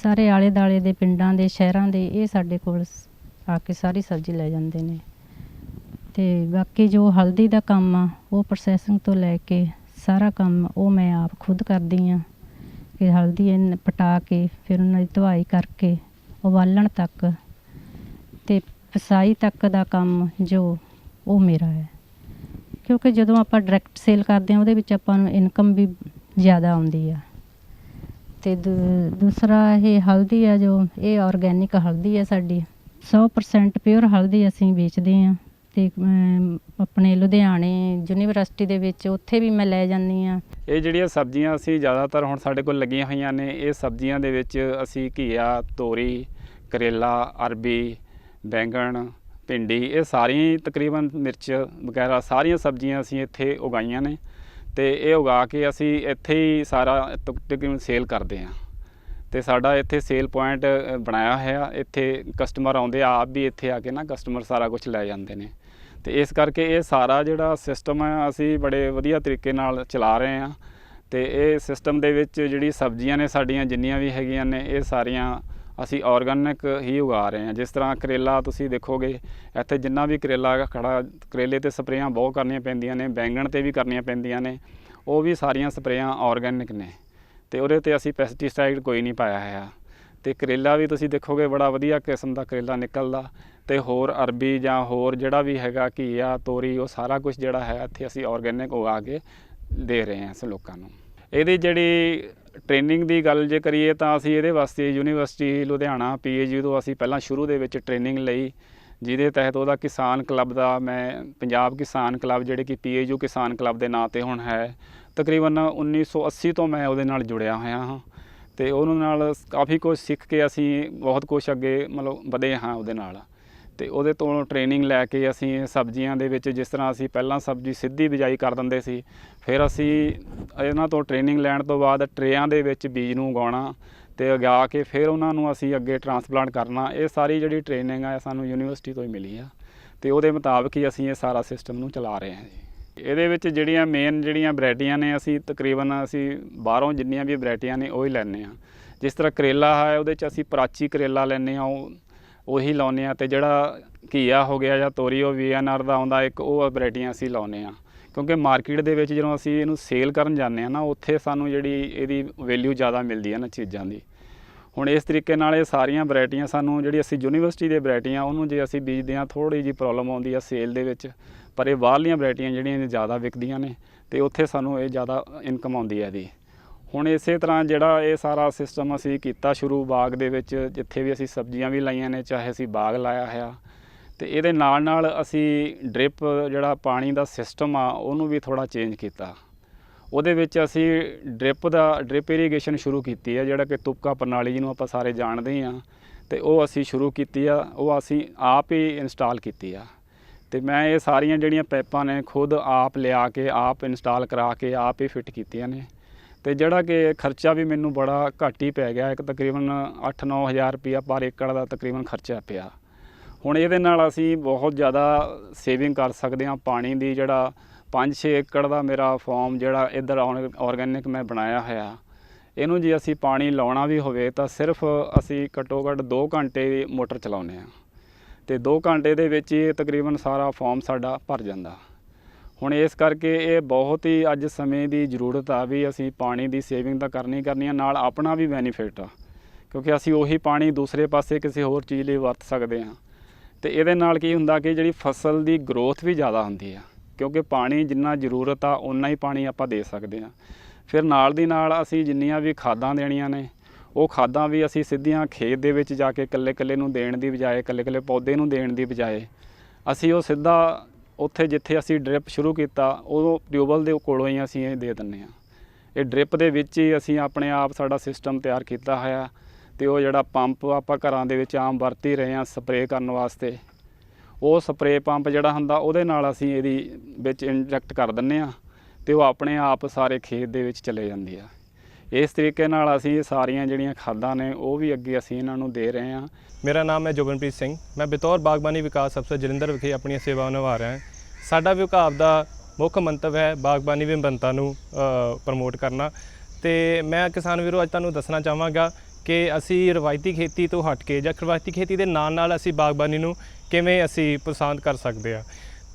ਸਾਰੇ ਆਲੇ ਦੁਆਲੇ ਦੇ ਪਿੰਡਾਂ ਦੇ, ਸ਼ਹਿਰਾਂ ਦੇ, ਇਹ ਸਾਡੇ ਕੋਲ ਸ- ਆ ਕੇ ਸਾਰੀ ਸਬਜ਼ੀ ਲੈ ਜਾਂਦੇ ਨੇ। ਤੇ ਬਾਕੀ ਜੋ ਹਲਦੀ ਦਾ ਕੰਮ ਆ, ਉਹ ਪ੍ਰੋਸੈਸਿੰਗ ਤੋਂ ਲੈ ਕੇ ਸਾਰਾ ਕੰਮ ਉਹ ਮੈਂ ਆਪ ਖੁਦ ਕਰਦੀ ਆ। ਕਿ ਹਲਦੀ ਇਹਨ ਪਟਾ ਕੇ, ਫਿਰ ਉਹਨਾਂ ਦੀ ਧੁਆਈ ਕਰਕੇ, ਉਬਾਲਣ ਤੱਕ ਤੇ ਪਸਾਈ ਤੱਕ ਦਾ ਕੰਮ ਜੋ ਉਹ ਮੇਰਾ ਹੈ। ਕਿਉਂਕਿ ਜਦੋਂ ਆਪਾਂ ਡਾਇਰੈਕਟ ਸੇਲ ਕਰਦੇ ਹਾਂ ਉਹਦੇ ਵਿੱਚ ਆਪਾਂ ਨੂੰ ਇਨਕਮ ਵੀ ਜ਼ਿਆਦਾ ਆਉਂਦੀ ਆ। ਤੇ ਦੂ- ਦੂਸਰਾ ਇਹ ਹਲਦੀ ਆ ਜੋ, ਇਹ ਆਰਗੈਨਿਕ ਹਲਦੀ ਆ ਸਾਡੀ। 100% ਪਿਓਰ ਹਲਦੀ ਅਸੀਂ ਵੇਚਦੇ ਆ। ਤੇ ਆਪਣੇ ਲੁਧਿਆਣੇ, ਯੂਨੀਵਰਸਿਟੀ ਦੇ ਵਿੱਚ ਉੱਥੇ ਵੀ ਮੈਂ ਲੈ ਜਾਂਦੀ ਆ ਇਹ ਜਿਹੜੀਆਂ ਸਬਜ਼ੀਆਂ ਅਸੀਂ ਜ਼ਿਆਦਾਤਰ ਹੁਣ ਸਾਡੇ ਕੋਲ ਲੱਗੀਆਂ ਹੋਈਆਂ ਨੇ, ਇਹ ਸਬਜ਼ੀਆਂ ਦੇ ਵਿੱਚ ਅਸੀਂ ਘੀਆ, ਤੋਰੀ, ਕਰੇਲਾ, ਅਰਬੀ, ਬੈਂਗਣ, ਭਿੰਡੀ, ਇਹ ਸਾਰੀਆਂ ਹੀ ਤਕਰੀਬਨ ਮਿਰਚ ਵਗੈਰਾ ਸਾਰੀਆਂ ਸਬਜ਼ੀਆਂ ਅਸੀਂ ਇੱਥੇ ਉਗਾਈਆਂ ਨੇ ਤੇ ਇਹ ਉਗਾ ਕੇ ਅਸੀਂ ਇੱਥੇ ਹੀ ਸਾਰਾ ਤਕਰੀਬਨ ਸੇਲ ਕਰਦੇ ਹਾਂ। ਤੇ ਸਾਡਾ ਇੱਥੇ ਸੇਲ ਪੁਆਇੰਟ ਬਣਾਇਆ ਹੋਇਆ, ਇੱਥੇ ਕਸਟਮਰ ਆਉਂਦੇ ਆ, ਆਪ ਵੀ ਇੱਥੇ ਆ ਕੇ ਨਾ ਕਸਟਮਰ ਸਾਰਾ ਕੁਝ ਲੈ ਜਾਂਦੇ ਨੇ। ਤੇ ਇਸ ਕਰਕੇ ਇਹ ਸਾਰਾ ਜਿਹੜਾ ਸਿਸਟਮ ਹੈ ਅਸੀਂ ਬੜੇ ਵਧੀਆ ਤਰੀਕੇ ਨਾਲ ਚਲਾ ਰਹੇ ਹਾਂ। ਤੇ ਇਹ ਸਿਸਟਮ ਦੇ ਵਿੱਚ ਜਿਹੜੀ ਸਬਜ਼ੀਆਂ ਨੇ ਸਾਡੀਆਂ, ਜਿੰਨੀਆਂ ਵੀ ਹੈਗੀਆਂ ਨੇ, ਇਹ ਸਾਰੀਆਂ ਅਸੀਂ ਆਰਗੈਨਿਕ ਹੀ ਉਗਾ ਰਹੇ ਹਾਂ। ਜਿਸ ਤਰ੍ਹਾਂ ਕਰੇਲਾ ਤੁਸੀਂ ਦੇਖੋਗੇ, ਇੱਥੇ ਜਿੰਨਾ ਵੀ ਕਰੇਲਾ ਖੜਾ, ਕਰੇਲੇ ਤੇ ਸਪਰੇਆਂ ਬਹੁਤ ਕਰਨੀਆਂ ਪੈਂਦੀਆਂ ਨੇ, ਬੈਂਗਣ ਤੇ ਵੀ ਕਰਨੀਆਂ ਪੈਂਦੀਆਂ ਨੇ, ਉਹ ਵੀ ਸਾਰੀਆਂ ਸਪਰੇਆਂ ਆਰਗੈਨਿਕ ਨੇ। ਤੇ ਉਹਦੇ ਤੇ ਅਸੀਂ ਪੈਸਟੀਸਾਈਡ ਕੋਈ ਨਹੀਂ ਪਾਇਆ ਹੈ ਤੇ ਕਰੇਲਾ ਵੀ ਤੁਸੀਂ ਦੇਖੋਗੇ, ਬੜਾ ਵਧੀਆ ਕਿਸਮ ਦਾ ਕਰੇਲਾ ਨਿਕਲਦਾ। ਤੇ ਹੋਰ ਅਰਬੀ ਜਾਂ ਹੋਰ ਜਿਹੜਾ ਵੀ ਹੈਗਾ ਘੀਆ ਤੋਰੀ, ਉਹ ਸਾਰਾ ਕੁਝ ਜਿਹੜਾ ਹੈ ਇੱਥੇ ਅਸੀਂ ਆਰਗੈਨਿਕ ਉਗਾ ਕੇ ਦੇ ਰਹੇ ਹਾਂ ਇਸ ਲੋਕਾਂ ਨੂੰ। ਇਹਦੀ ਜਿਹੜੀ ਟ੍ਰੇਨਿੰਗ ਦੀ ਗੱਲ ਜੇ ਕਰੀਏ ਤਾਂ ਅਸੀਂ ਇਹਦੇ ਵਾਸਤੇ ਯੂਨੀਵਰਸਿਟੀ ਲੁਧਿਆਣਾ ਪੀਏਯੂ ਤੋਂ ਅਸੀਂ ਪਹਿਲਾਂ ਸ਼ੁਰੂ ਦੇ ਵਿੱਚ ਟ੍ਰੇਨਿੰਗ ਲਈ, ਜਿਹਦੇ ਤਹਿਤ ਉਹਦਾ ਕਿਸਾਨ ਕਲੱਬ ਦਾ ਮੈਂ, ਪੰਜਾਬ ਕਿਸਾਨ ਕਲੱਬ ਜਿਹੜੇ ਕਿ ਪੀਏਯੂ ਕਿਸਾਨ ਕਲੱਬ ਦੇ ਨਾਂ ਤੇ ਹੁਣ ਹੈ, ਤਕਰੀਬਨ 1980 ਤੋਂ ਮੈਂ ਉਹਦੇ ਨਾਲ ਜੁੜਿਆ ਹੋਇਆ ਹਾਂ। ਤੇ ਉਹਨਾਂ ਨਾਲ ਕਾਫੀ ਕੁਝ ਸਿੱਖ ਕੇ ਅਸੀਂ ਬਹੁਤ ਕੁਝ ਅੱਗੇ ਮਤਲਬ ਵਧੇ ਹਾਂ ਉਹਦੇ ਨਾਲ। ਤੇ ਉਹਦੇ ਤੋਂ ਟ੍ਰੇਨਿੰਗ ਲੈ ਕੇ ਅਸੀਂ ਸਬਜ਼ੀਆਂ ਦੇ ਵਿੱਚ ਜਿਸ ਤਰ੍ਹਾਂ ਅਸੀਂ ਪਹਿਲਾਂ ਸਬਜ਼ੀ ਸਿੱਧੀ ਬਿਜਾਈ ਕਰ ਦਿੰਦੇ ਸੀ, ਫਿਰ ਅਸੀਂ ਇਹਨਾਂ ਤੋਂ ਟ੍ਰੇਨਿੰਗ ਲੈਣ ਤੋਂ ਬਾਅਦ ਟਰੇਆਂ ਦੇ ਵਿੱਚ ਬੀਜ ਨੂੰ ਉਗਾਉਣਾ ਤੇ ਉਗਾ ਕੇ ਫਿਰ ਉਹਨਾਂ ਨੂੰ ਅਸੀਂ ਅੱਗੇ ਟਰਾਂਸਪਲਾਂਟ ਕਰਨਾ, ਇਹ ਸਾਰੀ ਜਿਹੜੀ ਟ੍ਰੇਨਿੰਗ ਆ ਸਾਨੂੰ ਯੂਨੀਵਰਸਿਟੀ ਤੋਂ ਹੀ ਮਿਲੀ ਆ ਤੇ ਉਹਦੇ ਮੁਤਾਬਕ ਹੀ ਅਸੀਂ ਇਹ ਸਾਰਾ ਸਿਸਟਮ ਨੂੰ ਚਲਾ ਰਹੇ ਹਾਂ ਜੀ। ਇਹਦੇ ਵਿੱਚ ਜਿਹੜੀਆਂ ਮੇਨ ਜਿਹੜੀਆਂ ਵੈਰਾਈਟੀਆਂ ਨੇ, ਅਸੀਂ ਤਕਰੀਬਨ ਅਸੀਂ ਬਾਹਰੋਂ ਜਿੰਨੀਆਂ ਵੀ ਵੈਰਾਈਟੀਆਂ ਨੇ ਉਹ ਹੀ ਲੈਂਦੇ ਆ ਜਿਸ ਤਰ੍ਹਾਂ ਕਰੇਲਾ ਹੈ, ਉਹਦੇ 'ਚ ਅਸੀਂ ਪ੍ਰਾਚੀ ਕਰੇਲਾ ਲੈਂਦੇ ਆ ਉਹ ਉਹੀ ਲਾਉਂਦੇ ਆ ਤੇ ਜਿਹੜਾ ਘੀਆ ਹੋ ਗਿਆ ਜਾਂ ਤੋਰੀ ਉਹ ਵੀਐਨਆਰ ਦਾ ਆਉਂਦਾ, ਇੱਕ ਉਹ ਵੈਰਾਈਟੀਆਂ ਅਸੀਂ ਲਾਉਂਦੇ ਆ ਕਿਉਂਕਿ ਮਾਰਕੀਟ ਦੇ ਵਿੱਚ ਜਦੋਂ ਅਸੀਂ ਇਹਨੂੰ ਸੇਲ ਕਰਨ ਜਾਂਦੇ ਆ ਨਾ, ਉੱਥੇ ਸਾਨੂੰ ਜਿਹੜੀ ਇਹਦੀ ਵੈਲਿਊ ਜ਼ਿਆਦਾ ਮਿਲਦੀ ਹੈ ਨਾ ਚੀਜ਼ਾਂ ਦੀ। ਹੁਣ ਇਸ ਤਰੀਕੇ ਨਾਲ ਇਹ ਸਾਰੀਆਂ ਵੈਰਾਈਟੀਆਂ ਸਾਨੂੰ ਜਿਹੜੀ ਅਸੀਂ ਯੂਨੀਵਰਸਿਟੀ ਦੇ ਵੈਰਾਈਟੀਆਂ, ਉਹਨੂੰ ਜੇ ਅਸੀਂ ਬੀਜਦੇ ਹਾਂ ਥੋੜੀ ਜੀ ਪ੍ਰੋਬਲਮ ਆਉਂਦੀ ਆ ਸੇਲ ਦੇ ਵਿੱਚ। ਪਰ ਇਹ ਬਾਹਰਲੀਆਂ ਵੈਰਾਈਟੀਆਂ ਜਿਹੜੀਆਂ ਇਹ ਜ਼ਿਆਦਾ ਵਿਕਦੀਆਂ ਨੇ ਤੇ ਉੱਥੇ ਸਾਨੂੰ ਇਹ ਜ਼ਿਆਦਾ ਇਨਕਮ ਆਉਂਦੀ ਹੈ ਇਹਦੀ। ਹੁਣ ਇਸੇ ਤਰ੍ਹਾਂ ਜਿਹੜਾ ਇਹ ਸਾਰਾ ਸਿਸਟਮ ਅਸੀਂ ਕੀਤਾ ਸ਼ੁਰੂ ਬਾਗ ਦੇ ਵਿੱਚ, ਜਿੱਥੇ ਵੀ ਅਸੀਂ ਸਬਜ਼ੀਆਂ ਵੀ ਲਾਈਆਂ ਨੇ, ਚਾਹੇ ਅਸੀਂ ਬਾਗ ਲਾਇਆ ਹੋਇਆ। ਤੇ ਇਹਦੇ ਨਾਲ ਨਾਲ ਅਸੀਂ ਡ੍ਰਿਪ ਜਿਹੜਾ ਪਾਣੀ ਦਾ ਸਿਸਟਮ ਆ, ਉਹਨੂੰ ਵੀ ਥੋੜਾ ਚੇਂਜ ਕੀਤਾ। ਉਹਦੇ ਵਿੱਚ ਅਸੀਂ ਡ੍ਰਿਪ ਦਾ ਡ੍ਰਿਪ ਇਰੀਗੇਸ਼ਨ ਸ਼ੁਰੂ ਕੀਤੀ ਹੈ ਜਿਹੜਾ ਕਿ ਤੁਪਕਾ ਪ੍ਰਣਾਲੀ ਜਿਹਨੂੰ ਆਪਾਂ ਸਾਰੇ ਜਾਣਦੇ ਹਾਂ ਤੇ ਉਹ ਅਸੀਂ ਸ਼ੁਰੂ ਕੀਤੀ ਆ, ਉਹ ਅਸੀਂ ਆਪ ਹੀ ਇੰਸਟਾਲ ਕੀਤੀ ਆ। ਤੇ ਮੈਂ ਇਹ ਸਾਰੀਆਂ ਜਿਹੜੀਆਂ ਪਾਈਪਾਂ ਨੇ, ਖੁਦ ਆਪ ਲਿਆ ਕੇ, ਆਪ ਇੰਸਟਾਲ ਕਰਾ ਕੇ, ਆਪ ਹੀ ਫਿੱਟ ਕੀਤੀਆਂ ਨੇ। ਤੇ ਜਿਹੜਾ ਕਿ ਖਰਚਾ ਵੀ ਮੈਨੂੰ ਬੜਾ ਘੱਟ ਹੀ ਪੈ ਗਿਆ। ਇੱਕ ਤਕਰੀਬਨ 8-9 ਹਜ਼ਾਰ ਰੁਪਇਆ ਪਰ ਏਕੜ ਦਾ ਤਕਰੀਬਨ ਖਰਚਾ ਪਿਆ। ਹੁਣ ਇਹਦੇ ਨਾਲ ਅਸੀਂ ਬਹੁਤ ਜ਼ਿਆਦਾ ਸੇਵਿੰਗ ਕਰ ਸਕਦੇ ਹਾਂ। ਪਾਣੀ ਦੀ ਜਿਹੜਾ 5-6 ਏਕੜ ਦਾ ਮੇਰਾ ਫਾਰਮ ਜਿਹੜਾ ਇੱਧਰ ਆਰਗੈਨਿਕ ਮੈਂ ਬਣਾਇਆ ਹੋਇਆ। ਇਹਨੂੰ ਜੇ ਅਸੀਂ ਪਾਣੀ ਲਾਉਣਾ ਵੀ ਹੋਵੇ ਤਾਂ ਸਿਰਫ ਅਸੀਂ ਘੱਟੋ ਘੱਟ 2 ਘੰਟੇ ਦੀ ਮੋਟਰ ਚਲਾਉਂਦੇ ਹਾਂ। ਤੇ 2 ਘੰਟੇ ਦੇ ਵਿੱਚ ਹੀ ਤਕਰੀਬਨ ਸਾਰਾ ਫਾਰਮ ਸਾਡਾ ਭਰ ਜਾਂਦਾ। ਹੁਣ ਇਸ ਕਰਕੇ ਇਹ ਬਹੁਤ ਹੀ ਅੱਜ ਸਮੇਂ ਦੀ ਜ਼ਰੂਰਤ ਆ ਵੀ ਅਸੀਂ ਪਾਣੀ ਦੀ ਸੇਵਿੰਗ ਤਾਂ ਕਰਨੀ ਕਰਨੀ ਆ, ਨਾਲ ਆਪਣਾ ਵੀ ਬੈਨੀਫਿਟ ਆ। ਕਿਉਂਕਿ ਅਸੀਂ ਉਹੀ ਪਾਣੀ ਦੂਸਰੇ ਪਾਸੇ ਕਿਸੇ ਹੋਰ ਚੀਜ਼ ਲਈ ਵਰਤ ਸਕਦੇ ਹਾਂ। ਤੇ ਇਹਦੇ ਨਾਲ ਕੀ ਹੁੰਦਾ ਕਿ ਜਿਹੜੀ ਫਸਲ ਦੀ ਗਰੋਥ ਵੀ ਜ਼ਿਆਦਾ ਹੁੰਦੀ ਆ। ਕਿਉਂਕਿ ਪਾਣੀ ਜਿੰਨਾ ਜ਼ਰੂਰਤ ਆ ਉਨਾ ਹੀ ਪਾਣੀ ਆਪਾਂ ਦੇ ਸਕਦੇ ਹਾਂ। ਫਿਰ ਨਾਲ ਦੀ ਨਾਲ ਅਸੀਂ ਜਿੰਨੀਆਂ ਵੀ ਖਾਦਾਂ ਦੇਣੀਆਂ ਨੇ, ਉਹ ਖਾਦਾਂ ਵੀ ਅਸੀਂ ਸਿੱਧੀਆਂ ਖੇਤ ਦੇ ਵਿੱਚ ਜਾ ਕੇ ਇਕੱਲੇ ਇਕੱਲੇ ਨੂੰ ਦੇਣ ਦੀ ਬਜਾਏ ਇਕੱਲੇ ਇਕੱਲੇ ਪੌਦੇ ਨੂੰ ਦੇਣ ਦੀ ਬਜਾਏ, ਅਸੀਂ ਉਹ ਸਿੱਧਾ ਉੱਥੇ ਜਿੱਥੇ ਅਸੀਂ ਡ੍ਰਿਪ ਸ਼ੁਰੂ ਕੀਤਾ ਉਦੋਂ ਟਿਊਬਲ ਦੇ ਕੋਲੋਂ ਹੀ ਅਸੀਂ ਇਹ ਦੇ ਦਿੰਨੇ ਆ ਇਹ ਡ੍ਰਿਪ ਦੇ ਵਿੱਚ ਹੀ ਅਸੀਂ ਆਪਣੇ ਆਪ ਸਾਡਾ ਸਿਸਟਮ ਤਿਆਰ ਕੀਤਾ ਹੋਇਆ ਤੇ ਉਹ ਜਿਹੜਾ ਪੰਪ ਆਪਾਂ ਘਰਾਂ ਦੇ ਵਿੱਚ ਆਮ ਵਰਤੀ ਰਹੇ ਆ ਸਪਰੇਅ ਕਰਨ ਵਾਸਤੇ, ਉਹ ਸਪਰੇਅ ਪੰਪ ਜਿਹੜਾ ਹੁੰਦਾ, ਉਹਦੇ ਨਾਲ ਅਸੀਂ ਇਹਦੀ ਵਿੱਚ ਇੰਜੈਕਟ ਕਰ ਦਿੰਨੇ ਆ ਤੇ ਉਹ ਆਪਣੇ ਆਪ ਸਾਰੇ ਖੇਤ ਦੇ ਵਿੱਚ ਚਲੇ ਜਾਂਦੀ ਆ। ਇਸ ਤਰੀਕੇ ਨਾਲ ਅਸੀਂ ਸਾਰੀਆਂ ਜਿਹੜੀਆਂ ਖਾਦਾਂ ਨੇ, ਉਹ ਵੀ ਅੱਗੇ ਅਸੀਂ ਇਹਨਾਂ ਨੂੰ ਦੇ ਰਹੇ ਹਾਂ। ਮੇਰਾ ਨਾਮ ਹੈ ਜੋਗਨਪ੍ਰੀਤ ਸਿੰਘ। ਮੈਂ ਬਤੌਰ ਬਾਗਬਾਨੀ ਵਿਕਾਸ ਅਫਸਰ ਜਲੰਧਰ ਵਿਖੇ ਆਪਣੀਆਂ ਸੇਵਾਵਾਂ ਨਿਭਾ ਰਿਹਾ ਹਾਂ। ਸਾਡਾ ਵਿਭਾਗ ਦਾ ਮੁੱਖ ਮੰਤਵ ਹੈ ਬਾਗਬਾਨੀ ਵਿਭਿੰਨਤਾ ਨੂੰ ਪ੍ਰਮੋਟ ਕਰਨਾ। ਤੇ ਮੈਂ ਕਿਸਾਨ ਵੀਰੋ, ਅੱਜ ਤੁਹਾਨੂੰ ਦੱਸਣਾ ਚਾਹਾਂਗਾ ਕਿ ਅਸੀਂ ਰਵਾਇਤੀ ਖੇਤੀ ਤੋਂ ਹਟ ਕੇ ਜਾਂ ਰਵਾਇਤੀ ਖੇਤੀ ਦੇ ਨਾਲ ਨਾਲ ਅਸੀਂ ਬਾਗਬਾਨੀ ਨੂੰ ਕਿਵੇਂ ਅਸੀਂ ਪਸੰਦ ਕਰ ਸਕਦੇ ਆ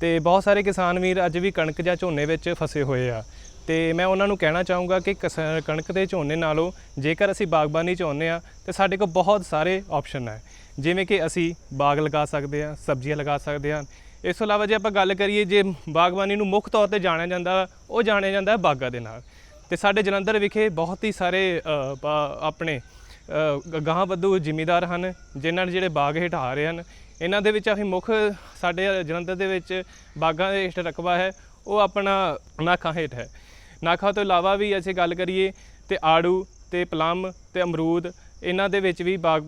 ਤੇ ਬਹੁਤ ਸਾਰੇ ਕਿਸਾਨ ਵੀਰ ਅੱਜ ਵੀ ਕਣਕ ਜਾਂ ਝੋਨੇ ਵਿੱਚ ਫਸੇ ਹੋਏ ਆ। ਤੇ ਮੈਂ ਉਹਨਾਂ ਨੂੰ ਕਹਿਣਾ ਚਾਹੂੰਗਾ ਕਿ ਕਿਸ- ਕਣਕ ਦੇ ਝੋਨੇ ਨਾਲੋਂ ਜੇਕਰ ਅਸੀਂ ਬਾਗਬਾਨੀ ਚਾਹੁੰਦੇ ਆ ਤੇ ਸਾਡੇ ਕੋਲ ਬਹੁਤ ਸਾਰੇ ਆਪਸ਼ਨ ਹੈ। ਜਿਵੇਂ ਕਿ ਅਸੀਂ ਬਾਗ ਲਗਾ ਸਕਦੇ ਆ ਸਬਜ਼ੀਆਂ ਲਗਾ ਸਕਦੇ ਹਾਂ। ਇਸ ਤੋਂ ਇਲਾਵਾ ਜੇ ਆਪਾਂ ਗੱਲ ਕਰੀਏ ਜੇ ਬਾਗਬਾਨੀ ਨੂੰ ਮੁੱਖ ਤੌਰ ਤੇ ਜਾਣਿਆ ਜਾਂਦਾ, ਉਹ ਜਾਣਿਆ ਜਾਂਦਾ ਹੈ ਬਾਗਾਂ ਦੇ ਨਾਲ। ਤੇ ਸਾਡੇ ਜਲੰਧਰ ਵਿਖੇ ਬਹੁਤ ਹੀ ਸਾਰੇ ਆਪਣੇ ਗਾਹਾਂ ਬੱਧੂ ਜ਼ਿਮੀਦਾਰ ਹਨ, ਜਿਨ੍ਹਾਂ ਨੇ ਜਿਹੜੇ ਬਾਗ ਹੇਠ ਆ ਰਹੇ ਹਨ। ਇਹਨਾਂ ਦੇ ਵਿੱਚ ਅਸੀਂ ਮੁੱਖ ਸਾਡੇ ਜਲੰਧਰ ਦੇ ਵਿੱਚ ਬਾਗਾਂ ਦੇ ਹੇਠ ਰਕਬਾ ਹੈ, ਉਹ ਆਪਣਾ ਨਾਖਾਂ ਹੇਠ ਹੈ। ਨਾਖਾ ਤੋਂ ਇਲਾਵਾ ਵੀ ਅਸੀਂ ਗੱਲ ਕਰੀਏ ਤੇ ਆੜੂ ਤੇ ਪਲਮ ਤੇ ਅਮਰੂਦ, ਇਹਨਾਂ ਦੇ ਵਿੱਚ ਵੀ ਬਾਗ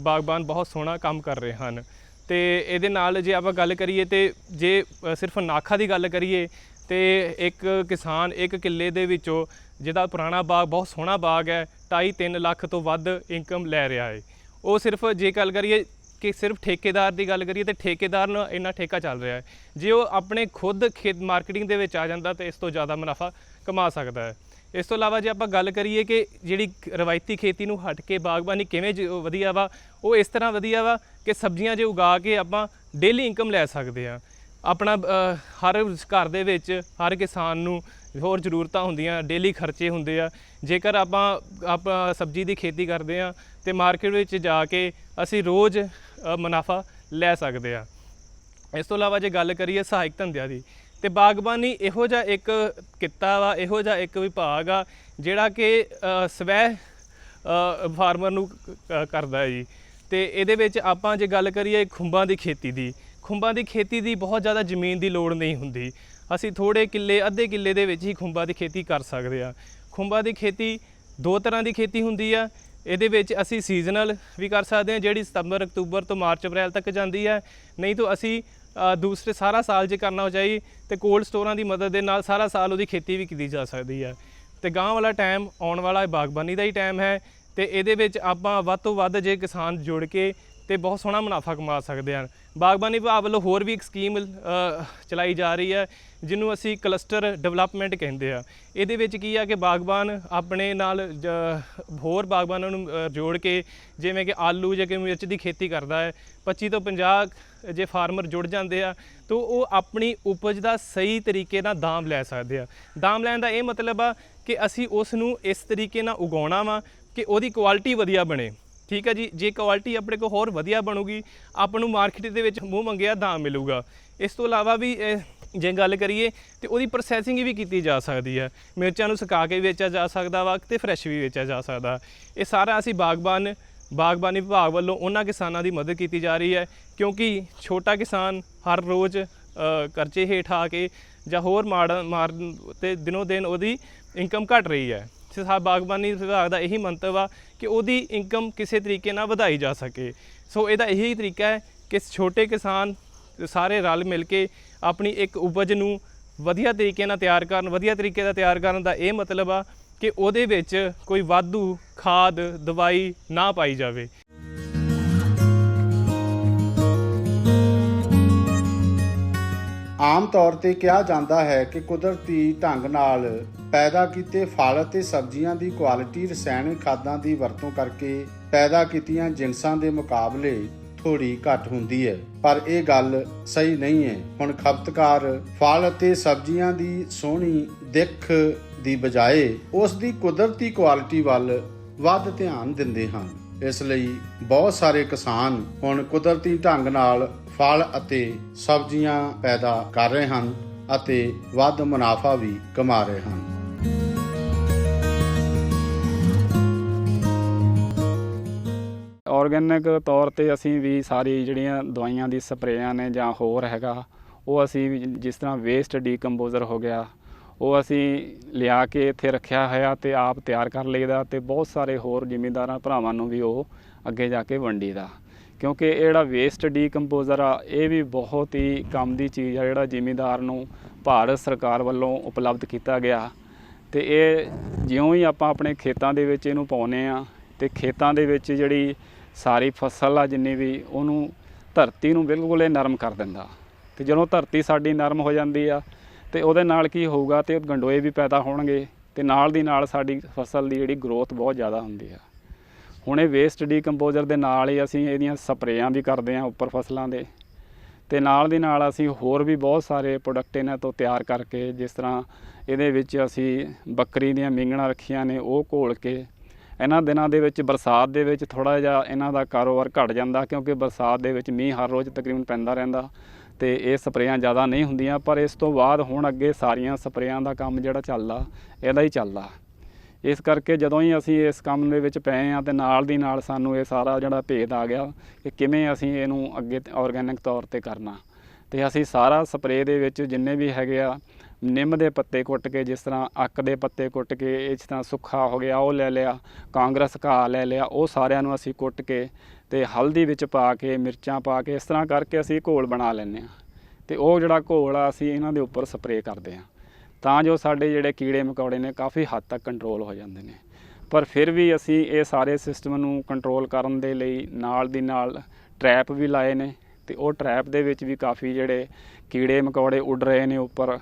ਬਾਗਬਾਨ ਬਹੁਤ ਸੋਹਣਾ ਕੰਮ ਕਰ ਰਹੇ ਹਨ। ਤੇ ਇਹਦੇ ਨਾਲ ਜੇ ਆਪਾਂ ਗੱਲ ਕਰੀਏ ਤੇ ਜੇ ਸਿਰਫ ਨਾਖਾ ਦੀ ਗੱਲ ਕਰੀਏ ਤੇ ਇੱਕ ਕਿਸਾਨ ਇੱਕ ਕਿੱਲੇ ਦੇ ਵਿੱਚੋਂ ਜਿਹਦਾ ਪੁਰਾਣਾ ਬਾਗ ਬਹੁਤ ਸੋਹਣਾ ਬਾਗ ਹੈ 2.5 3 ਲੱਖ ਤੋਂ ਵੱਧ ਇਨਕਮ ਲੈ ਰਿਹਾ ਹੈ। ਉਹ ਸਿਰਫ ਜੇ ਗੱਲ ਕਰੀਏ ਕਿ ਸਿਰਫ ਠੇਕੇਦਾਰ ਦੀ ਗੱਲ ਕਰੀਏ ਤੇ ਠੇਕੇਦਾਰ ਨਾਲ ਇੰਨਾ ਠੇਕਾ ਚੱਲ ਰਿਹਾ ਹੈ। ਜੇ ਉਹ ਆਪਣੇ ਖੁਦ ਖੇਤ ਮਾਰਕੀਟਿੰਗ ਦੇ ਵਿੱਚ ਆ ਜਾਂਦਾ ਤੇ ਇਸ ਤੋਂ ਜ਼ਿਆਦਾ ਮੁਨਾਫਾ ਕਮਾ ਸਕਦਾ ਹੈ। ਇਸ ਤੋਂ ਇਲਾਵਾ ਜੇ ਆਪਾਂ ਗੱਲ ਕਰੀਏ ਕਿ ਜਿਹੜੀ ਰਵਾਇਤੀ ਖੇਤੀ ਨੂੰ ਹਟ ਕੇ ਬਾਗਬਾਨੀ ਕਿਵੇਂ ਜ- ਵਧੀਆ ਵਾ, ਉਹ ਇਸ ਤਰ੍ਹਾਂ ਵਧੀਆ ਵਾ ਕਿ ਸਬਜ਼ੀਆਂ ਜੇ ਉਗਾ ਕੇ ਆਪਾਂ ਡੇਲੀ ਇਨਕਮ ਲੈ ਸਕਦੇ ਆ ਆਪਣਾ ਹਰ ਘਰ ਦੇ ਵਿੱਚ ਹਰ ਕਿਸਾਨ ਨੂੰ ਹੋਰ ਜ਼ਰੂਰਤਾਂ ਹੁੰਦੀਆਂ ਡੇਲੀ ਖਰਚੇ ਹੁੰਦੇ ਆ। ਜੇਕਰ ਆਪਾਂ ਆਪਾਂ ਸਬਜ਼ੀ ਦੀ ਖੇਤੀ ਕਰਦੇ ਆ ਤੇ ਮਾਰਕੀਟ ਵਿੱਚ ਜਾ ਕੇ ਅਸੀਂ ਰੋਜ਼ ਮੁਨਾਫਾ ਲੈ ਸਕਦੇ ਆ ਇਸ ਤੋਂ ਇਲਾਵਾ ਜੇ ਗੱਲ ਕਰੀਏ ਸਹਾਇਕ ਧੰਦਿਆਂ ਦੀ ਤੇ ਬਾਗਬਾਨੀ ਇਹੋ ਜਿਹਾ ਇੱਕ ਕਿੱਤਾ ਵਾ, ਇਹੋ ਜਿਹਾ ਇੱਕ ਵਿਭਾਗ ਆ, ਜਿਹੜਾ ਕਿ ਸਵੈ ਫਾਰਮਰ ਨੂੰ ਕਰਦਾ ਹੈ ਜੀ। ਤੇ ਇਹਦੇ ਵਿੱਚ ਆਪਾਂ ਜੇ ਗੱਲ ਕਰੀਏ ਖੁੰਬਾਂ ਦੀ ਖੇਤੀ ਦੀ, ਖੁੰਬਾਂ ਦੀ ਖੇਤੀ ਦੀ ਬਹੁਤ ਜ਼ਿਆਦਾ ਜ਼ਮੀਨ ਦੀ ਲੋੜ ਨਹੀਂ ਹੁੰਦੀ। ਅਸੀਂ ਥੋੜੇ ਕਿੱਲੇ, ਅੱਧੇ ਕਿੱਲੇ ਦੇ ਵਿੱਚ ਹੀ ਖੁੰਬਾਂ ਦੀ ਖੇਤੀ ਕਰ ਸਕਦੇ ਆ ਖੁੰਬਾਂ ਦੀ ਖੇਤੀ ਦੋ ਤਰ੍ਹਾਂ ਦੀ ਖੇਤੀ ਹੁੰਦੀ ਆ। ਇਹਦੇ ਵਿੱਚ ਅਸੀਂ ਸੀਜ਼ਨਲ ਵੀ ਕਰ ਸਕਦੇ ਹਾਂ, ਜਿਹੜੀ ਸਤੰਬਰ, ਅਕਤੂਬਰ ਤੋਂ ਮਾਰਚ, ਅਪ੍ਰੈਲ ਤੱਕ ਜਾਂਦੀ ਹੈ। ਨਹੀਂ ਤਾਂ ਅਸੀਂ ਦੂਸਰੇ ਸਾਰਾ ਸਾਲ ਜੇ ਕਰਨਾ ਹੋ ਚਾਹੀ ਤੇ ਕੋਲਡ ਸਟੋਰਾਂ ਦੀ ਮਦਦ ਦੇ ਨਾਲ ਸਾਰਾ ਸਾਲ ਉਹਦੀ ਖੇਤੀ ਵੀ ਕੀਤੀ ਜਾ ਸਕਦੀ ਹੈ ਤੇ ਗਾਂ ਵਾਲਾ ਟਾਈਮ ਆਉਣ ਵਾਲਾ ਬਾਗਬਾਨੀ ਦਾ ਹੀ ਟਾਈਮ ਹੈ ਤੇ ਇਹਦੇ ਵਿੱਚ ਆਪਾਂ ਵੱਧ ਤੋਂ ਵੱਧ ਜੇ ਕਿਸਾਨ ਜੁੜ ਕੇ ਤੇ ਬਹੁਤ ਸੋਹਣਾ ਮੁਨਾਫਾ ਕਮਾ ਸਕਦੇ ਹਨ। ਬਾਗਬਾਨੀ ਵਿਭਾਗ ਵੱਲੋਂ ਹੋਰ ਵੀ ਇੱਕ ਸਕੀਮ ਚਲਾਈ ਜਾ ਰਹੀ ਹੈ, ਜਿਹਨੂੰ ਅਸੀਂ ਕਲਸਟਰ ਡਿਵੈਲਪਮੈਂਟ ਕਹਿੰਦੇ ਆ। ਇਹਦੇ ਵਿੱਚ ਕੀ ਆ ਕਿ ਬਾਗਬਾਨ ਆਪਣੇ ਨਾਲ ਜ- ਹੋਰ ਬਾਗਬਾਨਾਂ ਨੂੰ ਜੋੜ ਕੇ ਜਿਵੇਂ ਕਿ ਆਲੂ ਜਾਂ ਕਿ ਮਿਰਚ ਦੀ ਖੇਤੀ ਕਰਦਾ ਹੈ 25 ਤੋਂ 50 ਜੇ ਫਾਰਮਰ ਜੁੜ ਜਾਂਦੇ ਆ, ਤਾਂ ਉਹ ਆਪਣੀ ਉਪਜ ਦਾ ਸਹੀ ਤਰੀਕੇ ਨਾਲ ਦਾਮ ਲੈ ਸਕਦੇ ਆ। ਦਾਮ ਲੈਣ ਦਾ ਇਹ ਮਤਲਬ ਆ ਕਿ ਅਸੀਂ ਉਸ ਨੂੰ ਇਸ ਤਰੀਕੇ ਨਾਲ ਉਗਾਉਣਾ ਵਾ ਕਿ ਉਹਦੀ ਕੁਆਲਿਟੀ ਵਧੀਆ ਬਣੇ। ਠੀਕ ਹੈ ਜੀ? ਜੇ ਕੁਆਲਿਟੀ ਆਪਣੇ ਕੋਲ ਹੋਰ ਵਧੀਆ ਬਣੂਗੀ, ਆਪਾਂ ਨੂੰ ਮਾਰਕੀਟ ਦੇ ਵਿੱਚ ਮੂੰਹ ਮੰਗਿਆ ਦਾਮ ਮਿਲੂਗਾ। ਇਸ ਤੋਂ ਇਲਾਵਾ ਵੀ ਜੇ ਗੱਲ ਕਰੀਏ, ਤੇ ਉਹਦੀ ਪ੍ਰੋਸੈਸਿੰਗ ਵੀ ਕੀਤੀ ਜਾ ਸਕਦੀ ਹੈ ਮਿਰਚਾਂ ਨੂੰ ਸੁਕਾ ਕੇ ਵੇਚਿਆ ਜਾ ਸਕਦਾ ਵਾ ਤੇ ਫਰੈਸ਼ ਵੀ ਵੇਚਿਆ ਜਾ ਸਕਦਾ। ਇਹ ਸਾਰਾ ਅਸੀਂ ਬਾਗਬਾਨ ਬਾਗਬਾਨੀ ਵਿਭਾਗ ਵੱਲੋਂ ਉਹਨਾਂ ਕਿਸਾਨਾਂ ਦੀ ਮਦਦ ਕੀਤੀ ਜਾ ਰਹੀ ਹੈ, ਕਿਉਂਕਿ ਛੋਟਾ ਕਿਸਾਨ ਹਰ ਰੋਜ਼ ਕਰਜ਼ੇ ਹੇਠ ਆ ਕੇ ਜਾਂ ਹੋਰ ਮਾੜ, ਮਾਰ ਤੇ ਦਿਨੋ ਦਿਨ ਉਹਦੀ ਇਨਕਮ ਘਟ ਰਹੀ ਹੈ। ਤੇ ਬਾਗਬਾਨੀ ਵਿਭਾਗ ਦਾ ਇਹੀ ਮੰਤਵ ਆ ਕਿ ਉਹਦੀ ਇਨਕਮ ਕਿਸੇ ਤਰੀਕੇ ਨਾਲ ਵਧਾਈ ਜਾ ਸਕੇ। ਸੋ ਇਹਦਾ ਇਹੀ ਤਰੀਕਾ ਹੈ ਕਿ ਛੋਟੇ ਕਿਸਾਨ ਸਾਰੇ ਰਲ ਮਿਲ ਕੇ ਆਪਣੀ ਇੱਕ ਉਪਜ ਨੂੰ ਵਧੀਆ ਤਰੀਕੇ ਨਾਲ ਤਿਆਰ ਕਰਨ, ਵਧੀਆ ਤਰੀਕੇ ਦਾ ਤਿਆਰ ਕਰਨ ਦਾ ਇਹ ਮਤਲਬ ਆ ਕਿ ਉਹਦੇ ਵਿੱਚ ਕੋਈ ਵਾਧੂ ਖਾਦ, ਦਵਾਈ ਨਾ ਪਾਈ ਜਾਵੇ। ਆਮ ਤੌਰ ਤੇ ਕਿਹਾ ਜਾਂਦਾ ਹੈ ਕਿ ਕੁਦਰਤੀ ਢੰਗ ਨਾਲ ਪੈਦਾ ਕੀਤੇ ਫਲ ਅਤੇ ਸਬਜ਼ੀਆਂ ਦੀ ਕੁਆਲਿਟੀ ਰਸਾਇਣਿਕ ਖਾਦਾਂ ਦੀ ਵਰਤੋਂ ਕਰਕੇ ਪੈਦਾ ਕੀਤੀਆਂ ਜਿਨਸਾਂ ਦੇ ਮੁਕਾਬਲੇ ਥੋੜੀ ਘੱਟ ਹੁੰਦੀ ਹੈ। ਪਰ ਇਹ ਗੱਲ ਸਹੀ ਨਹੀਂ ਹੈ। ਹੁਣ ਖਪਤਕਾਰ ਫਲ ਅਤੇ ਸਬਜ਼ੀਆਂ ਦੀ ਸੋਹਣੀ ਦਿੱਖ ਦੀ ਬਜਾਏ ਉਸ ਦੀ ਕੁਦਰਤੀ ਕੁਆਲਿਟੀ ਵੱਲ ਵੱਧ ਧਿਆਨ ਦਿੰਦੇ ਹਨ। ਇਸ ਲਈ ਬਹੁਤ ਸਾਰੇ ਕਿਸਾਨ ਹੁਣ ਕੁਦਰਤੀ ਢੰਗ ਨਾਲ ਫਲ ਅਤੇ ਸਬਜ਼ੀਆਂ ਪੈਦਾ ਕਰ ਰਹੇ ਹਨ ਅਤੇ ਵੱਧ ਮੁਨਾਫਾ ਵੀ ਕਮਾ ਰਹੇ ਹਨ। ਆਰਗੈਨਿਕ ਤੌਰ ਤੇ ਅਸੀਂ ਵੀ ਸਾਰੀ ਜਿਹੜੀਆਂ ਦਵਾਈਆਂ ਦੀ ਸਪਰੇਆਂ ਨੇ ਜਾਂ ਹੋਰ ਹੈਗਾ, ਉਹ ਅਸੀਂ ਵੀ ਜਿਸ ਤਰ੍ਹਾਂ ਵੇਸਟ ਡੀਕੰਪੋਜ਼ਰ ਹੋ ਗਿਆ ਉਹ ਅਸੀਂ ਲਿਆ ਕੇ ਇੱਥੇ ਰੱਖਿਆ ਹੋਇਆ ਤੇ ਆਪ ਤਿਆਰ ਕਰ ਲਈਦਾ ਤੇ ਬਹੁਤ ਸਾਰੇ ਹੋਰ ਜ਼ਿਮੀਂਦਾਰਾਂ ਭਰਾਵਾਂ ਨੂੰ ਵੀ ਉਹ ਅੱਗੇ ਜਾ ਕੇ ਵੰਡੀਦਾ। ਕਿਉਂਕਿ ਇਹ ਜਿਹੜਾ ਵੇਸਟ ਡੀਕੰਪੋਜ਼ਰ ਆ, ਇਹ ਵੀ ਬਹੁਤ ਹੀ ਕੰਮ ਦੀ ਚੀਜ਼ ਆ ਜਿਹੜਾ ਜ਼ਿਮੀਂਦਾਰ ਨੂੰ ਭਾਰਤ ਸਰਕਾਰ ਵੱਲੋਂ ਉਪਲਬਧ ਕੀਤਾ ਗਿਆ। ਤੇ ਇਹ ਜਿਉਂ ਹੀ ਆਪਾਂ ਆਪਣੇ ਖੇਤਾਂ ਦੇ ਵਿੱਚ ਇਹਨੂੰ ਪਾਉਨੇ ਆ ਤੇ ਖੇਤਾਂ ਦੇ ਵਿੱਚ ਜਿਹੜੀ ਸਾਰੀ ਫਸਲ ਆ ਜਿੰਨੀ ਵੀ, ਉਹਨੂੰ ਧਰਤੀ ਨੂੰ ਬਿਲਕੁਲ ਇਹ ਨਰਮ ਕਰ ਦਿੰਦਾ। ਤੇ ਜਦੋਂ ਧਰਤੀ ਸਾਡੀ ਨਰਮ ਹੋ ਜਾਂਦੀ ਆ ਤੇ ਉਹਦੇ ਨਾਲ ਕੀ ਹੋਊਗਾ ਤੇ ਗੰਡੋਏ ਵੀ ਪੈਦਾ ਹੋਣਗੇ ਤੇ ਨਾਲ ਦੀ ਨਾਲ ਸਾਡੀ ਫਸਲ ਦੀ ਜਿਹੜੀ ਗਰੋਥ ਬਹੁਤ ਜ਼ਿਆਦਾ ਹੁੰਦੀ ਆ। ਹੁਣ ਇਹ ਵੇਸਟ ਡੀਕੰਪੋਜ਼ਰ ਦੇ ਨਾਲ ਹੀ ਅਸੀਂ ਇਹਦੀਆਂ ਸਪਰੇਆਂ ਵੀ ਕਰਦੇ ਹਾਂ ਉੱਪਰ ਫਸਲਾਂ ਦੇ। ਤੇ ਨਾਲ ਦੀ ਨਾਲ ਅਸੀਂ ਹੋਰ ਵੀ ਬਹੁਤ ਸਾਰੇ ਪ੍ਰੋਡਕਟ ਇਹਨਾਂ ਤੋਂ ਤਿਆਰ ਕਰਕੇ ਜਿਸ ਤਰ੍ਹਾਂ ਇਹਦੇ ਵਿੱਚ ਅਸੀਂ ਬੱਕਰੀ ਦੀਆਂ ਮਿੰਗਣਾ ਰੱਖੀਆਂ ਨੇ ਉਹ ਘੋਲ ਕੇ ਇਹਨਾਂ ਦਿਨਾਂ ਦੇ ਵਿੱਚ ਬਰਸਾਤ ਦੇ ਵਿੱਚ ਥੋੜਾ ਜਿਹਾ ਇਹਨਾਂ ਦਾ ਕਾਰੋਬਾਰ ਘਟ ਜਾਂਦਾ ਕਿਉਂਕਿ ਬਰਸਾਤ ਦੇ ਵਿੱਚ ਮੀਂਹ ਹਰ ਰੋਜ਼ ਤਕਰੀਬਨ ਪੈਂਦਾ ਰਹਿੰਦਾ। ਤੇ ਇਹ ਸਪਰੇਆਂ ਜ਼ਿਆਦਾ ਨਹੀਂ ਹੁੰਦੀਆਂ, ਪਰ ਇਸ ਤੋਂ ਬਾਅਦ ਹੁਣ ਅੱਗੇ ਸਾਰੀਆਂ ਸਪਰੇਆਂ ਦਾ ਕੰਮ ਜਿਹੜਾ ਚੱਲਦਾ, ਇਹਦਾ ਹੀ ਚੱਲਦਾ। ਇਸ ਕਰਕੇ ਜਦੋਂ ਹੀ ਅਸੀਂ ਇਸ ਕੰਮ ਦੇ ਵਿੱਚ ਪਏ ਆ ਤੇ ਨਾਲ ਦੀ ਨਾਲ ਸਾਨੂੰ ਇਹ ਸਾਰਾ ਜਿਹੜਾ ਭੇਦ ਆ ਗਿਆ ਕਿ ਕਿਵੇਂ ਅਸੀਂ ਇਹਨੂੰ ਅੱਗੇ ਆਰਗੈਨਿਕ ਤੌਰ ਤੇ ਕਰਨਾ। ਤੇ ਅਸੀਂ ਸਾਰਾ ਸਪਰੇਅ ਦੇ ਵਿੱਚ ਜਿੰਨੇ ਵੀ ਹੈਗੇ ਆ ਨਿੰਮ ਦੇ ਪੱਤੇ ਕੁੱਟ ਕੇ ਜਿਸ ਤਰ੍ਹਾਂ ਅੱਕ ਦੇ ਪੱਤੇ ਕੁੱਟ ਕੇ ਇਸ ਤਰ੍ਹਾਂ ਸੁੱਖਾ ਹੋ ਗਿਆ, ਉਹ ਲੈ ਲਿਆ, ਕਾਂਗਰਸ ਘਾਹ ਲੈ ਲਿਆ, ਉਹ ਸਾਰਿਆਂ ਨੂੰ ਅਸੀਂ ਕੁੱਟ ਕੇ ਤੇ ਹਲਦੀ ਵਿੱਚ ਪਾ ਕੇ, ਮਿਰਚਾਂ ਪਾ ਕੇ ਇਸ ਤਰ੍ਹਾਂ ਕਰਕੇ ਅਸੀਂ ਘੋਲ ਬਣਾ ਲੈਂਦੇ ਆ ਤੇ ਉਹ ਜਿਹੜਾ ਘੋਲ ਆ, ਅਸੀਂ ਇਹਨਾਂ ਦੇ ਉੱਪਰ ਸਪਰੇਅ ਕਰਦੇ ਆ ਤਾਂ ਜੋ ਸਾਡੇ ਜਿਹੜੇ ਕੀੜੇ ਮਕੌੜੇ ਨੇ, ਕਾਫੀ ਹੱਦ ਤੱਕ ਕੰਟਰੋਲ ਹੋ ਜਾਂਦੇ ਨੇ। ਪਰ ਫਿਰ ਵੀ ਅਸੀਂ ਇਹ ਸਾਰੇ ਸਿਸਟਮ ਨੂੰ ਕੰਟਰੋਲ ਕਰਨ ਦੇ ਲਈ ਨਾਲ ਦੀ ਨਾਲ ਟਰੈਪ ਵੀ ਲਾਏ ਨੇ ਤੇ ਉਹ ਟਰੈਪ ਦੇ ਵਿੱਚ ਵੀ ਕਾਫੀ ਜਿਹੜੇ ਕੀੜੇ ਮਕੌੜੇ ਉੱਡ ਰਹੇ ਨੇ ਉੱਪਰ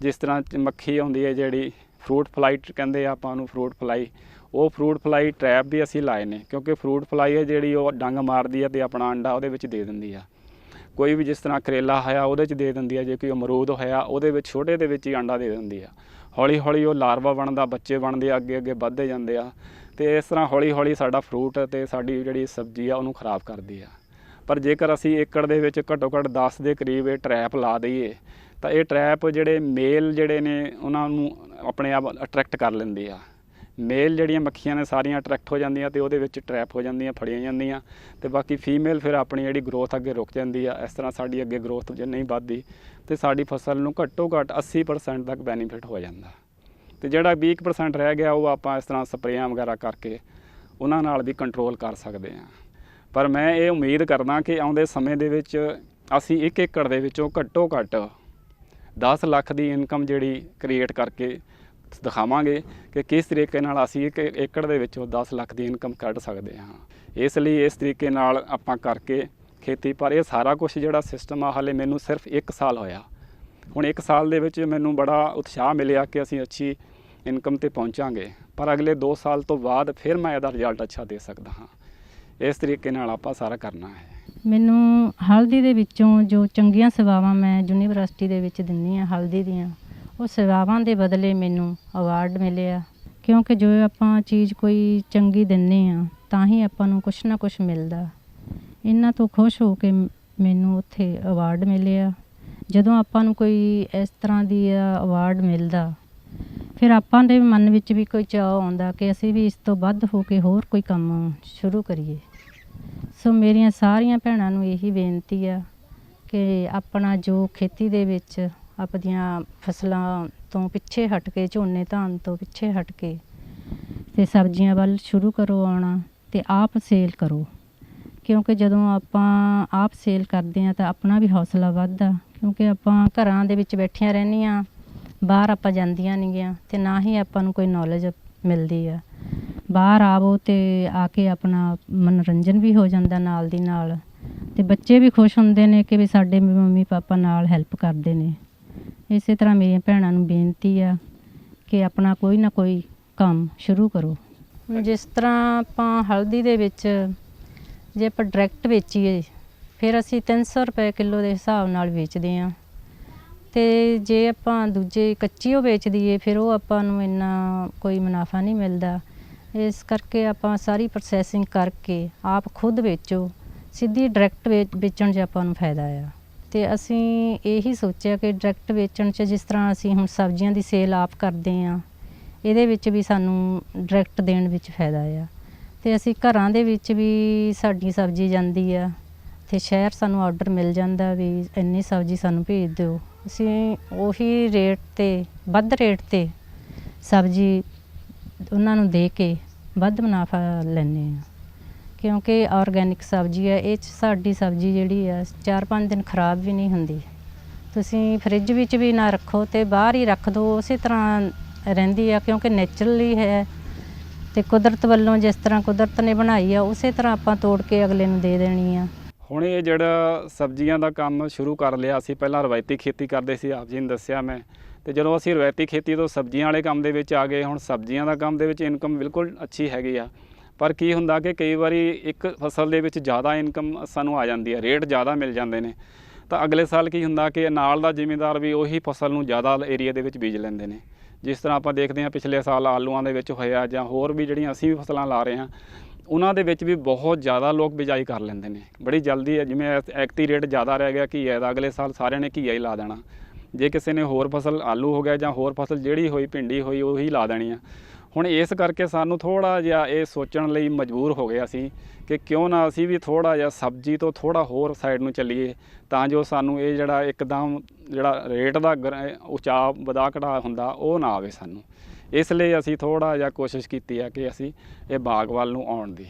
ਜਿਸ ਤਰ੍ਹਾਂ ਚ ਮੱਖੀ ਆਉਂਦੀ ਹੈ ਜਿਹੜੀ ਫਰੂਟ ਫਲਾਈ ਕਹਿੰਦੇ ਆ ਆਪਾਂ ਉਹਨੂੰ ਫਰੂਟ ਫਲਾਈ ਉਹ ਫਰੂਟ ਫਲਾਈ ਟਰੈਪ ਵੀ ਅਸੀਂ ਲਾਏ ਨੇ, ਕਿਉਂਕਿ ਫਰੂਟ ਫਲਾਈ ਹੈ ਜਿਹੜੀ ਉਹ ਡੰਗ ਮਾਰਦੀ ਹੈ ਤੇ ਆਪਣਾ ਅੰਡਾ ਉਹਦੇ ਵਿੱਚ ਦੇ ਦਿੰਦੀ ਆ। ਕੋਈ ਵੀ ਜਿਸ ਤਰ੍ਹਾਂ ਕਰੇਲਾ ਹੋਇਆ ਉਹਦੇ 'ਚ ਦੇ ਦਿੰਦੀ ਆ, ਜੇ ਕੋਈ ਅਮਰੂਦ ਹੋਇਆ ਉਹਦੇ ਵਿੱਚ ਛੋਟੇ ਦੇ ਵਿੱਚ ਹੀ ਅੰਡਾ ਦੇ ਦਿੰਦੀ ਆ। ਹੌਲੀ ਹੌਲੀ ਉਹ ਲਾਰਵਾ ਬਣਦਾ, ਬੱਚੇ ਬਣਦੇ ਆ ਅੱਗੇ ਅੱਗੇ ਵੱਧਦੇ ਜਾਂਦੇ ਆ, ਤੇ ਇਸ ਤਰ੍ਹਾਂ ਹੌਲੀ ਹੌਲੀ ਸਾਡਾ ਫਰੂਟ ਤੇ ਸਾਡੀ ਜਿਹੜੀ ਸਬਜ਼ੀ ਆ ਉਹਨੂੰ ਖਰਾਬ ਕਰਦੀ ਆ। ਪਰ ਜੇਕਰ ਅਸੀਂ ਏਕੜ ਦੇ ਵਿੱਚ ਘੱਟੋ ਘੱਟ 10 ਦੇ ਕਰੀਬ ਇਹ ਟਰੈਪ ਲਾ ਦਈਏ ਤਾਂ ਇਹ ਟਰੈਪ ਜਿਹੜੇ ਮੇਲ ਜਿਹੜੇ ਨੇ, ਉਹਨਾਂ ਨੂੰ ਆਪਣੇ ਆਪ ਅਟਰੈਕਟ ਕਰ ਲੈਂਦੇ ਆ। ਮੇਲ ਜਿਹੜੀਆਂ ਮੱਖੀਆਂ ਨੇ, ਸਾਰੀਆਂ ਅਟਰੈਕਟ ਹੋ ਜਾਂਦੀਆਂ ਤੇ ਉਹਦੇ ਵਿੱਚ ਟਰੈਪ ਹੋ ਜਾਂਦੀਆਂ, ਫੜੀਆਂ ਜਾਂਦੀਆਂ ਤੇ ਬਾਕੀ ਫੀਮੇਲ ਫਿਰ ਆਪਣੀ ਜਿਹੜੀ ਗਰੋਥ ਅੱਗੇ ਰੁਕ ਜਾਂਦੀ ਆ। ਇਸ ਤਰ੍ਹਾਂ ਸਾਡੀ ਅੱਗੇ ਗਰੋਥ ਜੇ ਨਹੀਂ ਵੱਧਦੀ ਤੇ ਸਾਡੀ ਫਸਲ ਨੂੰ ਘੱਟੋ ਘੱਟ 80% ਤੱਕ ਬੈਨੀਫਿਟ ਹੋ ਜਾਂਦਾ। ਤੇ ਜਿਹੜਾ 20% ਰਹਿ ਗਿਆ, ਉਹ ਆਪਾਂ ਇਸ ਤਰ੍ਹਾਂ ਸਪਰੇਆਂ ਵਗੈਰਾ ਕਰਕੇ ਉਹਨਾਂ ਨਾਲ ਵੀ ਕੰਟਰੋਲ ਕਰ ਸਕਦੇ ਹਾਂ ਪਰ ਮੈਂ ਇਹ ਉਮੀਦ ਕਰਦਾ ਕਿ ਆਉਂਦੇ ਸਮੇਂ ਦੇ ਵਿੱਚ ਅਸੀਂ ਇੱਕ ਏਕੜ ਦੇ ਵਿੱਚੋਂ ਘੱਟੋ ਘੱਟ 10 ਲੱਖ ਦੀ ਇਨਕਮ ਜਿਹੜੀ ਕ੍ਰੀਏਟ ਕਰਕੇ ਦਿਖਾਵਾਂਗੇ ਕਿ ਕਿਸ ਤਰੀਕੇ ਨਾਲ ਅਸੀਂ ਇੱਕ ਏਕੜ ਦੇ ਵਿੱਚੋਂ 10 ਲੱਖ ਦੀ ਇਨਕਮ ਕੱਢ ਸਕਦੇ ਹਾਂ। ਇਸ ਲਈ ਇਸ ਤਰੀਕੇ ਨਾਲ ਆਪਾਂ ਕਰਕੇ ਖੇਤੀ ਪਰ ਇਹ ਸਾਰਾ ਕੁਝ ਜਿਹੜਾ ਸਿਸਟਮ ਆ, ਹਾਲੇ ਮੈਨੂੰ ਸਿਰਫ 1 ਸਾਲ ਹੋਇਆ। ਹੁਣ 1 ਸਾਲ ਦੇ ਵਿੱਚ ਮੈਨੂੰ ਬੜਾ ਉਤਸ਼ਾਹ ਮਿਲਿਆ ਕਿ ਅਸੀਂ ਅੱਛੀ ਇਨਕਮ ਤੇ ਪਹੁੰਚਾਂਗੇ। ਪਰ ਅਗਲੇ 2 ਸਾਲ ਤੋਂ ਬਾਅਦ ਫਿਰ ਮੈਂ ਇਹਦਾ ਰਿਜ਼ਲਟ ਅੱਛਾ ਦੇ ਸਕਦਾ ਹਾਂ। ਇਸ ਤਰੀਕੇ ਨਾਲ ਆਪਾਂ ਸਾਰਾ ਕਰਨਾ ਹੈ। ਮੈਨੂੰ ਹਲਦੀ ਦੇ ਵਿੱਚੋਂ ਜੋ ਚੰਗੀਆਂ ਸੇਵਾਵਾਂ ਮੈਂ ਯੂਨੀਵਰਸਿਟੀ ਦੇ ਵਿੱਚ ਦਿੰਦੀ ਆ ਹਲਦੀ ਦੀਆਂ, ਉਹ ਸੇਵਾਵਾਂ ਦੇ ਬਦਲੇ ਮੈਨੂੰ ਅਵਾਰਡ ਮਿਲਿਆ ਕਿਉਂਕਿ ਜੋ ਆਪਾਂ ਚੀਜ਼ ਕੋਈ ਚੰਗੀ ਦਿੰਨੇ ਆ ਤਾਂ ਹੀ ਆਪਾਂ ਨੂੰ ਕੁਛ ਨਾ ਕੁਛ ਮਿਲਦਾ। ਇਹਨਾਂ ਤੋਂ ਖੁਸ਼ ਹੋ ਕੇ ਮੈਨੂੰ ਉੱਥੇ ਅਵਾਰਡ ਮਿਲਿਆ ਜਦੋਂ ਆਪਾਂ ਨੂੰ ਕੋਈ ਇਸ ਤਰ੍ਹਾਂ ਦੀ ਅਵਾਰਡ ਮਿਲਦਾ, ਫਿਰ ਆਪਾਂ ਦੇ ਮਨ ਵਿੱਚ ਵੀ ਕੋਈ ਚਾਅ ਆਉਂਦਾ ਕਿ ਅਸੀਂ ਵੀ ਇਸ ਤੋਂ ਵੱਧ ਹੋ ਕੇ ਹੋਰ ਕੋਈ ਕੰਮ ਸ਼ੁਰੂ ਕਰੀਏ। ਸੋ ਮੇਰੀਆਂ ਸਾਰੀਆਂ ਭੈਣਾਂ ਨੂੰ ਇਹੀ ਬੇਨਤੀ ਆ ਕਿ ਆਪਣਾ ਜੋ ਖੇਤੀ ਦੇ ਵਿੱਚ ਆਪਣੀਆਂ ਫਸਲਾਂ ਤੋਂ ਪਿੱਛੇ ਹਟ ਕੇ, ਝੋਨੇ ਧਾਨ ਤੋਂ ਪਿੱਛੇ ਹਟ ਕੇ ਤੇ ਸਬਜ਼ੀਆਂ ਵੱਲ ਸ਼ੁਰੂ ਕਰੋ ਆਉਣਾ ਤੇ ਆਪ ਸੇਲ ਕਰੋ। ਕਿਉਂਕਿ ਜਦੋਂ ਆਪਾਂ ਆਪ ਸੇਲ ਕਰਦੇ ਆ ਤਾਂ ਆਪਣਾ ਵੀ ਹੌਸਲਾ ਵੱਧਦਾ, ਕਿਉਂਕਿ ਆਪਾਂ ਘਰਾਂ ਦੇ ਵਿੱਚ ਬੈਠੀਆਂ ਰਹਿੰਦੀਆਂ, ਬਾਹਰ ਆਪਾਂ ਜਾਂਦੀਆਂ ਨਹੀਂ ਗਿਆ ਤੇ ਨਾ ਹੀ ਆਪਾਂ ਨੂੰ ਕੋਈ ਨੌਲੇਜ ਮਿਲਦੀ ਆ। ਬਾਹਰ ਆਵੋ ਤੇ ਆ ਕੇ ਆਪਣਾ ਮਨੋਰੰਜਨ ਵੀ ਹੋ ਜਾਂਦਾ ਨਾਲ ਦੀ ਨਾਲ। ਤੇ ਬੱਚੇ ਵੀ ਖੁਸ਼ ਹੁੰਦੇ ਨੇ ਕਿ ਵੀ ਸਾਡੇ ਮੰਮੀ ਪਾਪਾ ਨਾਲ ਹੈਲਪ ਕਰਦੇ ਨੇ। ਇਸੇ ਤਰ੍ਹਾਂ ਮੇਰੀਆਂ ਭੈਣਾਂ ਨੂੰ ਬੇਨਤੀ ਆ ਕਿ ਆਪਣਾ ਕੋਈ ਨਾ ਕੋਈ ਕੰਮ ਸ਼ੁਰੂ ਕਰੋ। ਜਿਸ ਤਰ੍ਹਾਂ ਆਪਾਂ ਹਲਦੀ ਦੇ ਵਿੱਚ ਜੇ ਆਪਾਂ ਡਾਇਰੈਕਟ ਵੇਚੀਏ, ਫਿਰ ਅਸੀਂ 300 ਰੁਪਏ ਕਿਲੋ ਦੇ ਹਿਸਾਬ ਨਾਲ ਵੇਚਦੇ ਆ ਤੇ ਜੇ ਆਪਾਂ ਦੂਜੇ ਕੱਚੀ ਉਹ ਵੇਚ ਦਈਏ, ਫਿਰ ਉਹ ਆਪਾਂ ਨੂੰ ਇੰਨਾ ਕੋਈ ਮੁਨਾਫਾ ਨਹੀਂ ਮਿਲਦਾ। ਇਸ ਕਰਕੇ ਆਪਾਂ ਸਾਰੀ ਪ੍ਰੋਸੈਸਿੰਗ ਕਰਕੇ ਆਪ ਖੁਦ ਵੇਚੋ, ਸਿੱਧੀ ਡਾਇਰੈਕਟ ਵੇਚਣ 'ਚ ਆਪਾਂ ਨੂੰ ਫਾਇਦਾ ਆ। ਤੇ ਅਸੀਂ ਇਹੀ ਸੋਚਿਆ ਕਿ ਡਾਇਰੈਕਟ ਵੇਚਣ 'ਚ ਜਿਸ ਤਰ੍ਹਾਂ ਅਸੀਂ ਹੁਣ ਸਬਜ਼ੀਆਂ ਦੀ ਸੇਲ ਆਪ ਕਰਦੇ ਆ ਇਹਦੇ ਵਿੱਚ ਵੀ ਸਾਨੂੰ ਡਾਇਰੈਕਟ ਦੇਣ ਵਿੱਚ ਫਾਇਦਾ ਆ। ਤੇ ਅਸੀਂ ਘਰਾਂ ਦੇ ਵਿੱਚ ਵੀ ਸਾਡੀ ਸਬਜ਼ੀ ਜਾਂਦੀ ਆ, ਤੇ ਸ਼ਹਿਰ ਸਾਨੂੰ ਆਰਡਰ ਮਿਲ ਜਾਂਦਾ ਵੀ ਇੰਨੀ ਸਬਜ਼ੀ ਸਾਨੂੰ ਭੇਜ ਦਿਓ। ਅਸੀਂ ਉਹੀ ਰੇਟ ਤੇ, ਵੱਧ ਰੇਟ ਤੇ ਸਬਜ਼ੀ ਉਹਨਾਂ ਨੂੰ ਦੇ ਕੇ ਵੱਧ ਮੁਨਾਫਾ ਲੈਂਦੇ ਆ ਕਿਉਂਕਿ ਆਰਗੈਨਿਕ ਸਬਜ਼ੀ ਹੈ, ਇਹ 'ਚ ਸਾਡੀ ਸਬਜ਼ੀ ਜਿਹੜੀ ਆ 4-5 ਦਿਨ ਖਰਾਬ ਵੀ ਨਹੀਂ ਹੁੰਦੀ। ਤੁਸੀਂ ਫ੍ਰਿਜ ਵਿੱਚ ਵੀ ਨਾ ਰੱਖੋ ਤੇ ਬਾਹਰ ਹੀ ਰੱਖ ਦਿਓ ਉਸੇ ਤਰ੍ਹਾਂ ਰਹਿੰਦੀ ਆ, ਕਿਉਂਕਿ ਨੇਚਰਲੀ ਹੈ। ਤੇ ਕੁਦਰਤ ਵੱਲੋਂ ਜਿਸ ਤਰ੍ਹਾਂ ਕੁਦਰਤ ਨੇ ਬਣਾਈ ਆ, ਉਸੇ ਤਰ੍ਹਾਂ ਆਪਾਂ ਤੋੜ ਕੇ ਅਗਲੇ ਨੂੰ ਦੇ ਦੇਣੀ ਆ। ਹੁਣ ਇਹ ਜਿਹੜਾ ਸਬਜ਼ੀਆਂ ਦਾ ਕੰਮ ਸ਼ੁਰੂ ਕਰ ਲਿਆ, ਅਸੀਂ ਪਹਿਲਾਂ ਰਵਾਇਤੀ ਖੇਤੀ ਕਰਦੇ ਸੀ, ਆਪ ਜੀ ਨੇ ਦੱਸਿਆ ਮੈਂ। ਤੇ ਜਦੋਂ ਅਸੀਂ ਰਵਾਇਤੀ ਖੇਤੀ ਤੋਂ ਸਬਜ਼ੀਆਂ ਵਾਲੇ ਕੰਮ ਦੇ ਵਿੱਚ ਆ ਗਏ, ਹੁਣ ਸਬਜ਼ੀਆਂ ਦਾ ਕੰਮ ਦੇ ਵਿੱਚ ਇਨਕਮ ਬਿਲਕੁਲ ਅੱਛੀ ਹੈਗੀ ਆ। ਪਰ ਕੀ ਹੁੰਦਾ ਕਿ ਕਈ ਵਾਰੀ ਇੱਕ ਫਸਲ ਦੇ ਵਿੱਚ ਜ਼ਿਆਦਾ ਇਨਕਮ ਸਾਨੂੰ ਆ ਜਾਂਦੀ ਹੈ ਰੇਟ ਜ਼ਿਆਦਾ ਮਿਲ ਜਾਂਦੇ ਨੇ। ਤਾਂ ਅਗਲੇ ਸਾਲ ਕੀ ਹੁੰਦਾ ਕਿ ਨਾਲ ਦਾ ਜ਼ਿਮੀਂਦਾਰ ਵੀ ਉਹੀ ਫਸਲ ਨੂੰ ਜ਼ਿਆਦਾ ਏਰੀਆ ਦੇ ਵਿੱਚ ਬੀਜ ਲੈਂਦੇ ਨੇ। ਜਿਸ ਤਰ੍ਹਾਂ ਆਪਾਂ ਦੇਖਦੇ ਹਾਂ ਪਿਛਲੇ ਸਾਲ ਆਲੂਆਂ ਦੇ ਵਿੱਚ ਹੋਇਆ ਜਾਂ ਹੋਰ ਵੀ ਜਿਹੜੀਆਂ ਅਸੀਂ ਵੀ ਫਸਲਾਂ ਲਾ ਰਹੇ ਹਾਂ, ਉਹਨਾਂ ਦੇ ਵਿੱਚ ਵੀ ਬਹੁਤ ਜ਼ਿਆਦਾ ਲੋਕ ਬਿਜਾਈ ਕਰ ਲੈਂਦੇ ਨੇ। ਬੜੀ ਜਲਦੀ ਹੈ ਜਿਵੇਂ ਐ- ਐਕਤੀ ਰੇਟ ਜ਼ਿਆਦਾ ਰਹਿ ਗਿਆ ਘੀਆ ਦਾ ਅਗਲੇ ਸਾਲ ਸਾਰਿਆਂ ਨੇ ਘੀਆ ਹੀ ਲਾ ਦੇਣਾ। ਜੇ ਕਿਸੇ ਨੇ ਹੋਰ ਫਸਲ ਆਲੂ ਹੋ ਗਿਆ ਜਾਂ ਹੋਰ ਫਸਲ ਜਿਹੜੀ ਹੋਈ, ਭਿੰਡੀ ਹੋਈ, ਉਹੀ ਲਾ ਦੇਣੀ ਆ। ਹੁਣ ਇਸ ਕਰਕੇ ਸਾਨੂੰ ਥੋੜਾ ਜਿਹਾ ਇਹ ਸੋਚਣ ਲਈ ਮਜਬੂਰ ਹੋ ਗਏ ਅਸੀਂ ਕਿ ਕਿਉਂ ਨਾ ਅਸੀਂ ਵੀ ਥੋੜਾ ਜਿਹਾ ਸਬਜ਼ੀ ਤੋਂ ਥੋੜਾ ਹੋਰ ਸਾਈਡ ਨੂੰ ਚੱਲੀਏ ਤਾਂ ਜੋ ਸਾਨੂੰ ਇਹ ਜਿਹੜਾ ਇੱਕਦਮ ਜਿਹੜਾ ਰੇਟ ਦਾ ਗਰ- ਉਚਾਅ ਵਧਾ ਘਟਾ ਹੁੰਦਾ, ਉਹ ਨਾ ਆਵੇ ਸਾਨੂੰ। ਇਸ ਲਈ ਅਸੀਂ ਥੋੜਾ ਜਿਹਾ ਕੋਸ਼ਿਸ਼ ਕੀਤੀ ਆ ਕਿ ਅਸੀਂ ਇਹ ਬਾਗ ਵੱਲ ਨੂੰ ਆਉਣ ਦੀ।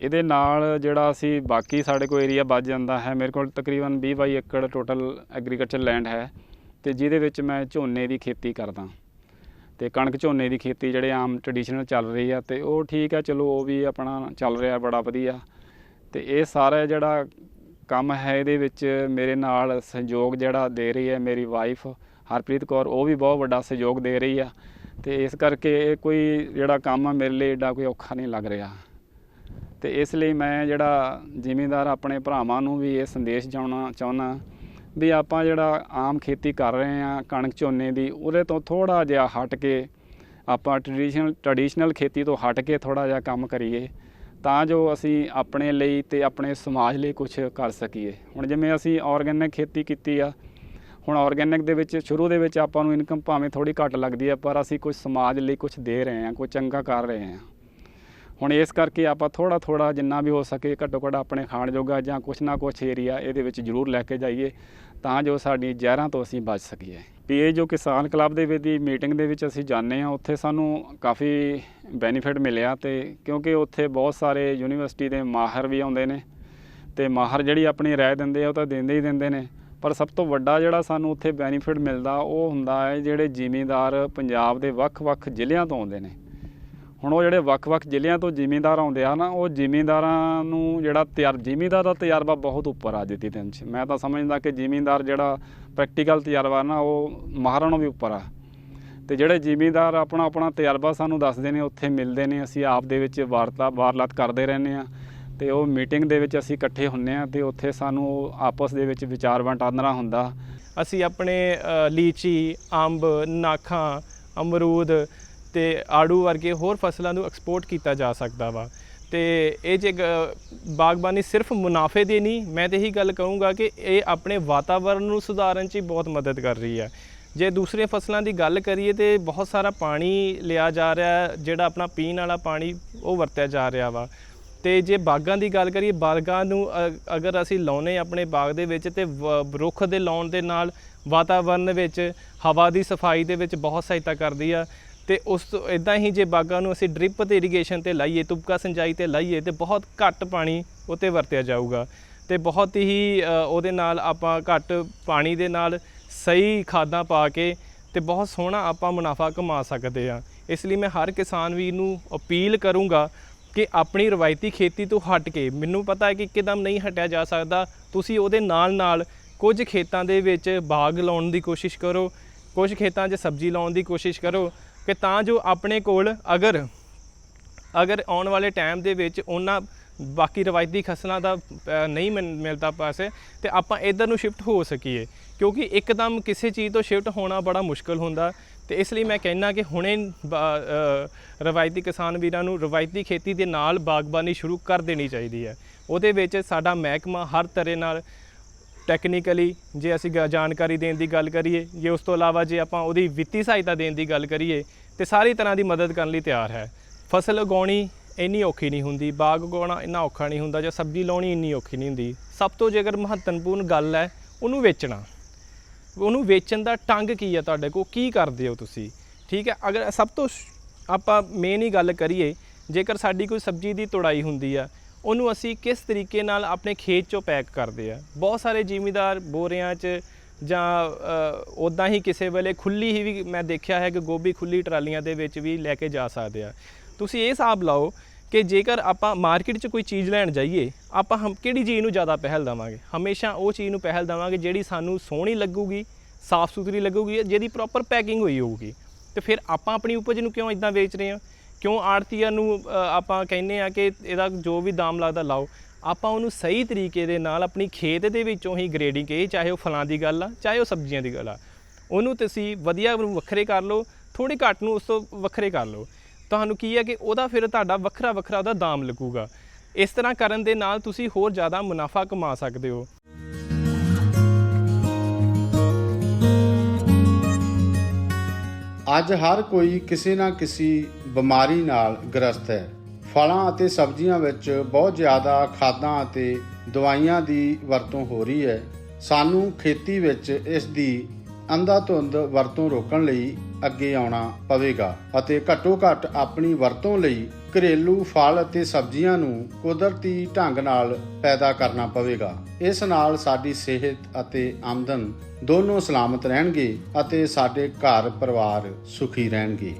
ਇਹਦੇ ਨਾਲ ਜਿਹੜਾ ਅਸੀਂ ਬਾਕੀ ਸਾਡੇ ਕੋਲ ਏਰੀਆ ਬਚ ਜਾਂਦਾ ਹੈ, ਮੇਰੇ ਕੋਲ ਤਕਰੀਬਨ 20 ਬਾਈ ਏਕੜ ਟੋਟਲ ਐਗਰੀਕਲਚਰ ਲੈਂਡ ਹੈ। ਤੇ ਜਿਹਦੇ ਵਿੱਚ ਮੈਂ ਝੋਨੇ ਦੀ ਖੇਤੀ ਕਰਦਾ। ਤੇ ਕਣਕ ਝੋਨੇ ਦੀ ਖੇਤੀ ਜਿਹੜੇ ਆਮ ਟ੍ਰੈਡੀਸ਼ਨਲ ਚੱਲ ਰਹੀ ਆ ਤੇ ਉਹ ਠੀਕ ਆ, ਚਲੋ ਉਹ ਵੀ ਆਪਣਾ ਚੱਲ ਰਿਹਾ ਬੜਾ ਵਧੀਆ। ਤੇ ਇਹ ਸਾਰਾ ਜਿਹੜਾ ਕੰਮ ਹੈ ਇਹਦੇ ਵਿੱਚ ਮੇਰੇ ਨਾਲ ਸਹਿਯੋਗ ਜਿਹੜਾ ਦੇ ਰਹੀ ਹੈ ਮੇਰੀ ਵਾਈਫ ਹਰਪ੍ਰੀਤ ਕੌਰ, ਉਹ ਵੀ ਬਹੁਤ ਵੱਡਾ ਸਹਿਯੋਗ ਦੇ ਰਹੀ ਆ। ਤੇ ਇਸ ਕਰਕੇ ਇਹ ਕੋਈ ਜਿਹੜਾ ਕੰਮ ਆ ਮੇਰੇ ਲਈ ਏਡਾ ਕੋਈ ਔਖਾ ਨਹੀਂ ਲੱਗ ਰਿਹਾ। ਤੇ ਇਸ ਲਈ ਮੈਂ ਜਿਹੜਾ ਜ਼ਿਮੀਂਦਾਰ ਆਪਣੇ ਭਰਾਵਾਂ ਨੂੰ ਵੀ ਇਹ ਸੰਦੇਸ਼ ਜਾਉਣਾ ਚਾਹੁੰਦਾ ਵੀ ਆਪਾਂ ਜਿਹੜਾ ਆਮ ਖੇਤੀ ਕਰ ਰਹੇ ਆ ਕਣਕ ਝੋਨੇ ਦੀ, ਉਹਦੇ ਤੋਂ ਥੋੜਾ ਜਿਹਾ ਹਟ ਕੇ ਆਪਾਂ ਟ੍ਰੈਡੀਸ਼ਨਲ ਟ੍ਰੈਡੀਸ਼ਨਲ ਖੇਤੀ ਤੋਂ ਹਟ ਕੇ ਥੋੜਾ ਜਿਹਾ ਕੰਮ ਕਰੀਏ, ਤਾਂ ਜੋ ਅਸੀਂ ਆਪਣੇ ਲਈ ਤੇ ਆਪਣੇ ਸਮਾਜ ਲਈ ਕੁਝ ਕਰ ਸਕੀਏ। ਹੁਣ ਜਿਵੇਂ ਅਸੀਂ ਆਰਗੈਨਿਕ ਖੇਤੀ ਕੀਤੀ ਆ, ਹੁਣ ਆਰਗੈਨਿਕ ਦੇ ਵਿੱਚ, ਸ਼ੁਰੂ ਦੇ ਵਿੱਚ ਆਪਾਂ ਨੂੰ ਇਨਕਮ ਭਾਵੇਂ ਥੋੜੀ ਘੱਟ ਲੱਗਦੀ ਹੈ ਪਰ ਅਸੀਂ ਕੁਝ ਸਮਾਜ ਲਈ ਕੁਝ ਦੇ ਰਹੇ ਹਾਂ ਕੋਈ ਚੰਗਾ ਕਰ ਰਹੇ ਹਾਂ। ਹੁਣ ਇਸ ਕਰਕੇ ਆਪਾਂ ਥੋੜਾ ਥੋੜਾ ਜਿੰਨਾ ਵੀ ਹੋ ਸਕੇ ਘੱਟੋ ਘੱਟ ਆਪਣੇ ਖਾਣ ਜੋਗਾ ਜਾਂ ਕੁਛ ਨਾ ਕੁਛ ਏਰੀਆ ਇਹਦੇ ਵਿੱਚ ਜ਼ਰੂਰ ਲੈ ਕੇ ਜਾਈਏ, ਤਾਂ ਜੋ ਸਾਡੀ ਜ਼ਹਿਰਾਂ ਤੋਂ ਅਸੀਂ ਬਚ ਸਕੀਏ। ਵੀ ਇਹ ਜੋ ਕਿਸਾਨ ਕਲੱਬ ਦੇ ਵਿੱਚ ਦੀ ਮੀਟਿੰਗ ਦੇ ਵਿੱਚ ਅਸੀਂ ਜਾਂਦੇ ਹਾਂ, ਉੱਥੇ ਸਾਨੂੰ ਕਾਫੀ ਬੈਨੀਫਿਟ ਮਿਲਿਆ ਤੇ ਕਿਉਂਕਿ ਉੱਥੇ ਬਹੁਤ ਸਾਰੇ ਯੂਨੀਵਰਸਿਟੀ ਦੇ ਮਾਹਰ ਵੀ ਆਉਂਦੇ ਨੇ ਤੇ ਮਾਹਰ ਜਿਹੜੀ ਆਪਣੀ ਰਾਏ ਦਿੰਦੇ ਆ ਉਹ ਤਾਂ ਦਿੰਦੇ ਹੀ ਦਿੰਦੇ ਨੇ, ਪਰ ਸਭ ਤੋਂ ਵੱਡਾ ਜਿਹੜਾ ਸਾਨੂੰ ਉੱਥੇ ਬੈਨੀਫਿਟ ਮਿਲਦਾ ਉਹ ਹੁੰਦਾ ਹੈ ਜਿਹੜੇ ਜ਼ਿਮੀਂਦਾਰ ਪੰਜਾਬ ਦੇ ਵੱਖ-ਵੱਖ ਜ਼ਿਲ੍ਹਿਆਂ ਤੋਂ ਆਉਂਦੇ ਨੇ। ਹੁਣ ਉਹ ਜਿਹੜੇ ਵੱਖ-ਵੱਖ ਜ਼ਿਲ੍ਹਿਆਂ ਤੋਂ ਜ਼ਿਮੀਂਦਾਰ ਆਉਂਦੇ ਆ ਨਾ, ਉਹ ਜ਼ਿਮੀਂਦਾਰਾਂ ਨੂੰ ਜਿਹੜਾ ਤਿਆਰ, ਜ਼ਿਮੀਂਦਾਰ ਦਾ ਤਜਰਬਾ ਬਹੁਤ ਉੱਪਰ ਆ ਅੱਜ ਦੀ ਦਿਨ 'ਚ। ਮੈਂ ਤਾਂ ਸਮਝਦਾ ਕਿ ਜ਼ਿਮੀਂਦਾਰ ਜਿਹੜਾ ਪ੍ਰੈਕਟੀਕਲ ਤਜਰਬਾ ਨਾ, ਉਹ ਮਾਹਰਾਂ ਨਾਲੋਂ ਵੀ ਉੱਪਰ ਆ। ਤੇ ਜਿਹੜੇ ਜ਼ਿਮੀਂਦਾਰ ਆਪਣਾ ਆਪਣਾ ਤਜਰਬਾ ਸਾਨੂੰ ਦੱਸਦੇ ਨੇ, ਉੱਥੇ ਮਿਲਦੇ ਨੇ, ਅਸੀਂ ਆਪ ਦੇ ਵਿੱਚ ਵਾਰਤਾ ਵਾਰਲਾਤ ਕਰਦੇ ਰਹਿੰਦੇ ਆ ਤੇ ਉਹ ਮੀਟਿੰਗ ਦੇ ਵਿੱਚ ਅਸੀਂ ਇਕੱਠੇ ਹੁੰਨੇ ਆ ਤੇ ਉੱਥੇ ਸਾਨੂੰ ਆਪਸ ਦੇ ਵਿੱਚ ਵਿਚਾਰ ਵਟਾਂਦਰਾ ਹੁੰਦਾ। ਅਸੀਂ ਆਪਣੇ ਲੀਚੀ, ਅੰਬ, ਨਾਖਾਂ, ਅਮਰੂਦ ਤੇ ਆੜੂ ਵਰਗੇ ਹੋਰ ਫਸਲਾਂ ਨੂੰ ਐਕਸਪੋਰਟ ਕੀਤਾ ਜਾ ਸਕਦਾ ਵਾ। ਤੇ ਇਹ ਜੇ ਗ- ਬਾਗਬਾਨੀ ਸਿਰਫ ਮੁਨਾਫੇ ਦੀ ਨਹੀਂ, ਮੈਂ ਤੇ ਇਹੀ ਗੱਲ ਕਹੂੰਗਾ ਕਿ ਇਹ ਆਪਣੇ ਵਾਤਾਵਰਣ ਨੂੰ ਸੁਧਾਰਨ 'ਚ ਹੀ ਬਹੁਤ ਮਦਦ ਕਰ ਰਹੀ ਹੈ। ਜੇ ਦੂਸਰੀਆਂ ਫਸਲਾਂ ਦੀ ਗੱਲ ਕਰੀਏ ਤੇ ਬਹੁਤ ਸਾਰਾ ਪਾਣੀ ਲਿਆ ਜਾ ਰਿਹਾ ਜਿਹੜਾ ਆਪਣਾ ਪੀਣ ਵਾਲਾ ਪਾਣੀ ਉਹ ਵਰਤਿਆ ਜਾ ਰਿਹਾ ਵਾ। ਤੇ ਜੇ ਬਾਗਾਂ ਦੀ ਗੱਲ ਕਰੀਏ, ਬਾਗਾਂ ਨੂੰ ਅਗਰ ਅਸੀਂ ਲਾਉਨੇ ਆਪਣੇ ਬਾਗ ਦੇ ਵਿੱਚ ਤੇ ਵ- ਰੁੱਖ ਦੇ ਲਾਉਣ ਦੇ ਨਾਲ ਵਾਤਾਵਰਨ ਵਿੱਚ ਹਵਾ ਦੀ ਸਫ਼ਾਈ ਦੇ ਵਿੱਚ ਬਹੁਤ ਸਹਾਇਤਾ ਕਰਦੀ ਆ। ਤੇ ਉਸ ਤੋਂ ਇਦਾਂ ਹੀ ਜੇ ਬਾਗਾਂ ਨੂੰ ਅਸੀਂ ਡ੍ਰਿਪ ਤੇ ਇਰੀਗੇਸ਼ਨ ਤੇ ਲਾਈਏ, ਤੁਪਕਾ ਸਿੰਜਾਈ ਤੇ ਲਾਈਏ, ਤੇ ਬਹੁਤ ਘੱਟ ਪਾਣੀ ਉਤੇ ਵਰਤਿਆ ਜਾਊਗਾ। ਤੇ ਬਹੁਤ ਹੀ ਉਹਦੇ ਨਾਲ ਆਪਾਂ ਘੱਟ ਪਾਣੀ ਦੇ ਨਾਲ ਸਹੀ ਖਾਦਾਂ ਪਾ ਕੇ ਤੇ ਬਹੁਤ ਸੋਹਣਾ ਆਪਾਂ ਮੁਨਾਫਾ ਕਮਾ ਸਕਦੇ ਆ ਇਸ ਲਈ ਮੈਂ ਹਰ ਕਿਸਾਨ ਵੀਰ ਨੂੰ ਅਪੀਲ ਕਰੂੰਗਾ ਕਿ ਆਪਣੀ ਰਵਾਇਤੀ ਖੇਤੀ ਤੋਂ ਹਟ ਕੇ, ਮੈਨੂੰ ਪਤਾ ਹੈ ਕਿ ਇੱਕਦਮ ਨਹੀਂ ਹਟਿਆ ਜਾ ਸਕਦਾ, ਤੁਸੀਂ ਉਹਦੇ ਨਾਲ ਨਾਲ ਕੁਝ ਖੇਤਾਂ ਦੇ ਵਿੱਚ ਬਾਗ ਲਾਉਣ ਦੀ ਕੋਸ਼ਿਸ਼ ਕਰੋ, ਕੁਝ ਖੇਤਾਂ 'ਚ ਸਬਜ਼ੀ ਲਾਉਣ ਦੀ ਕੋਸ਼ਿਸ਼ ਕਰੋ ਕਿ ਤਾਂ ਜੋ ਆਪਣੇ ਕੋਲ ਅਗਰ ਅਗਰ ਆਉਣ ਵਾਲੇ ਟਾਈਮ ਦੇ ਵਿੱਚ ਉਹਨਾਂ ਬਾਕੀ ਰਵਾਇਤੀ ਫਸਲਾਂ ਦਾ ਨਹੀਂ ਮਿਲ- ਮਿਲਦਾ ਪਾਸੇ, ਤੇ ਆਪਾਂ ਇਧਰ ਨੂੰ ਸ਼ਿਫਟ ਹੋ ਸਕੀਏ। ਕਿਉਂਕਿ ਇੱਕਦਮ ਕਿਸੇ ਚੀਜ਼ ਤੋਂ ਸ਼ਿਫਟ ਹੋਣਾ ਬੜਾ ਮੁਸ਼ਕਲ ਹੁੰਦਾ। ਤੇ ਇਸ ਲਈ ਮੈਂ ਕਹਿਣਾ ਕਿ ਹੁਣੇ ਬਾ- ਰਵਾਇਤੀ ਕਿਸਾਨ ਵੀਰਾਂ ਨੂੰ ਰਵਾਇਤੀ ਖੇਤੀ ਦੇ ਨਾਲ ਬਾਗਬਾਨੀ ਸ਼ੁਰੂ ਕਰ ਦੇਣੀ ਚਾਹੀਦੀ ਹੈ। ਉਹਦੇ ਵਿੱਚ ਸਾਡਾ ਮਹਿਕਮਾ ਹਰ ਤਰ੍ਹਾਂ ਨਾਲ ਟੈਕਨੀਕਲੀ ਜੇ ਅਸੀਂ ਗ- ਜਾਣਕਾਰੀ ਦੇਣ ਦੀ ਗੱਲ ਕਰੀਏ, ਜੇ ਉਸ ਤੋਂ ਇਲਾਵਾ ਜੇ ਆਪਾਂ ਉਹਦੀ ਵਿੱਤੀ ਸਹਾਇਤਾ ਦੇਣ ਦੀ ਗੱਲ ਕਰੀਏ, ਤੇ ਸਾਰੀ ਤਰ੍ਹਾਂ ਦੀ ਮਦਦ ਕਰਨ ਲਈ ਤਿਆਰ ਹੈ। ਫਸਲ ਉਗਾਉਣੀ ਇੰਨੀ ਔਖੀ ਨਹੀਂ ਹੁੰਦੀ, ਬਾਗ ਉਗਾਉਣਾ ਇੰਨਾ ਔਖਾ ਨਹੀਂ ਹੁੰਦਾ, ਜਾਂ ਸਬਜ਼ੀ ਲਾਉਣੀ ਇੰਨੀ ਔਖੀ ਨਹੀਂ ਹੁੰਦੀ। ਸਭ ਤੋਂ ਜੇਕਰ ਮਹੱਤਵਪੂਰਨ ਗੱਲ ਹੈ, ਉਹਨੂੰ ਵੇਚਣਾ। ਉਹਨੂੰ ਵੇਚਣ ਦਾ ਟੰਗ ਕੀ ਹੈ ਤੁਹਾਡੇ ਕੋਲ? ਕੀ ਕਰਦੇ ਹੋ ਤੁਸੀਂ? ਠੀਕ ਹੈ, ਅਗਰ ਸਭ ਤੋਂ ਸ਼- ਆਪਾਂ ਮੇਨ ਹੀ ਗੱਲ ਕਰੀਏ, ਜੇਕਰ ਸਾਡੀ ਕੋਈ ਸਬਜ਼ੀ ਦੀ ਤੁੜਾਈ ਹੁੰਦੀ ਆ ਉਹਨੂੰ ਅਸੀਂ ਕਿਸ ਤਰੀਕੇ ਨਾਲ ਆਪਣੇ ਖੇਤ 'ਚੋਂ ਪੈਕ ਕਰਦੇ ਆ? ਬਹੁਤ ਸਾਰੇ ਜ਼ਿਮੀਦਾਰ ਬੋਰਿਆਂ 'ਚ ਜਾਂ ਉਦਾਂ ਹੀ ਕਿਸੇ ਵੇਲੇ ਖੁੱਲੀ ਹੀ ਵੀ ਮੈਂ ਦੇਖਿਆ ਹੈ ਕਿ ਗੋਭੀ ਖੁੱਲੀ ਟਰਾਲੀਆਂ ਦੇ ਵਿੱਚ ਵੀ ਲੈ ਕੇ ਜਾ ਸਕਦੇ ਆ। ਤੁਸੀਂ ਇਹ ਹਿਸਾਬ ਲਾਓ ਕਿ ਜੇਕਰ ਆਪਾਂ ਮਾਰਕੀਟ 'ਚ ਕੋਈ ਚੀਜ਼ ਲੈਣ ਜਾਈਏ, ਆਪਾਂ ਹਮ, ਕਿਹੜੀ ਚੀਜ਼ ਨੂੰ ਜ਼ਿਆਦਾ ਪਹਿਲ ਦੇਵਾਂਗੇ? ਹਮੇਸ਼ਾ ਉਹ ਚੀਜ਼ ਨੂੰ ਪਹਿਲ ਦੇਵਾਂਗੇ ਜਿਹੜੀ ਸਾਨੂੰ ਸੋਹਣੀ ਲੱਗੂਗੀ ਸਾਫ਼ ਸੁਥਰੀ ਲੱਗੂਗੀ, ਜਿਹਦੀ ਪ੍ਰੋਪਰ ਪੈਕਿੰਗ ਹੋਈ ਹੋਊਗੀ। ਤੇ ਫਿਰ ਆਪਾਂ ਆਪਣੀ ਉਪਜ ਨੂੰ ਕਿਉਂ ਇਦਾਂ ਵੇਚ ਰਹੇ ਹਾਂ? ਕਿਉਂ ਆੜਤੀਆਂ ਨੂੰ ਆਪਾਂ ਕਹਿੰਦੇ ਆ ਕਿ ਇਹਦਾ ਜੋ ਵੀ ਦਾਮ ਲੱਗਦਾ ਲਾਓ। ਆਪਾਂ ਉਹਨੂੰ ਸਹੀ ਤਰੀਕੇ ਦੇ ਨਾਲ ਆਪਣੀ ਖੇਤ ਦੇ ਵਿੱਚੋਂ ਹੀ ਗ੍ਰੇਡਿੰਗ ਕਹੀ ਚਾਹੇ ਉਹ ਫਲਾਂ ਦੀ ਗੱਲ ਆ, ਚਾਹੇ ਉਹ ਸਬਜ਼ੀਆਂ ਦੀ ਗੱਲ ਆ। ਉਹਨੂੰ ਤੁਸੀਂ ਵਧੀਆ ਨੂੰ ਵੱਖਰੇ ਕਰ ਲਓ ਥੋੜੀ ਘੱਟ ਨੂੰ ਉਸ ਤੋਂ ਵੱਖਰੇ ਕਰ ਲਓ। ਤੁਹਾਨੂੰ ਕੀ ਹੈ ਕਿ ਉਹਦਾ ਫਿਰ ਤੁਹਾਡਾ ਵੱਖਰਾ ਵੱਖਰਾ ਉਹਦਾ ਦਾਮ ਲੱਗੂਗਾ। ਇਸ ਤਰ੍ਹਾਂ ਕਰਨ ਦੇ ਨਾਲ ਤੁਸੀਂ ਹੋਰ ਜ਼ਿਆਦਾ ਮੁਨਾਫਾ ਕਮਾ ਸਕਦੇ ਹੋ। ਅੱਜ ਹਰ ਕੋਈ ਕਿਸੇ ਨਾ ਕਿਸੇ ਬਿਮਾਰੀ ਨਾਲ ਗ੍ਰਸਤ ਹੈ। ਫਲਾਂ ਅਤੇ ਸਬਜ਼ੀਆਂ ਵਿੱਚ ਬਹੁਤ ਜ਼ਿਆਦਾ ਖਾਦਾਂ ਅਤੇ ਦਵਾਈਆਂ ਦੀ ਵਰਤੋਂ ਹੋ ਰਹੀ ਹੈ। ਸਾਨੂੰ ਖੇਤੀ ਵਿੱਚ ਇਸ ਦੀ ਅੰਧਾਧੁੰਦ ਵਰਤੋਂ ਰੋਕਣ ਲਈ ਅੱਗੇ ਆਉਣਾ ਪਵੇਗਾ ਅਤੇ ਘੱਟੋ ਘੱਟ ਆਪਣੀ ਵਰਤੋਂ ਲਈ ਘਰੇਲੂ ਫਲ ਅਤੇ ਸਬਜ਼ੀਆਂ ਨੂੰ ਕੁਦਰਤੀ ਢੰਗ ਨਾਲ ਪੈਦਾ ਕਰਨਾ ਪਵੇਗਾ। ਇਸ ਨਾਲ ਸਾਡੀ ਸਿਹਤ ਅਤੇ ਆਮਦਨ ਦੋਨੋਂ ਸਲਾਮਤ ਰਹਿਣਗੇ ਅਤੇ ਸਾਡੇ ਘਰ ਪਰਿਵਾਰ ਸੁਖੀ ਰਹਿਣਗੇ।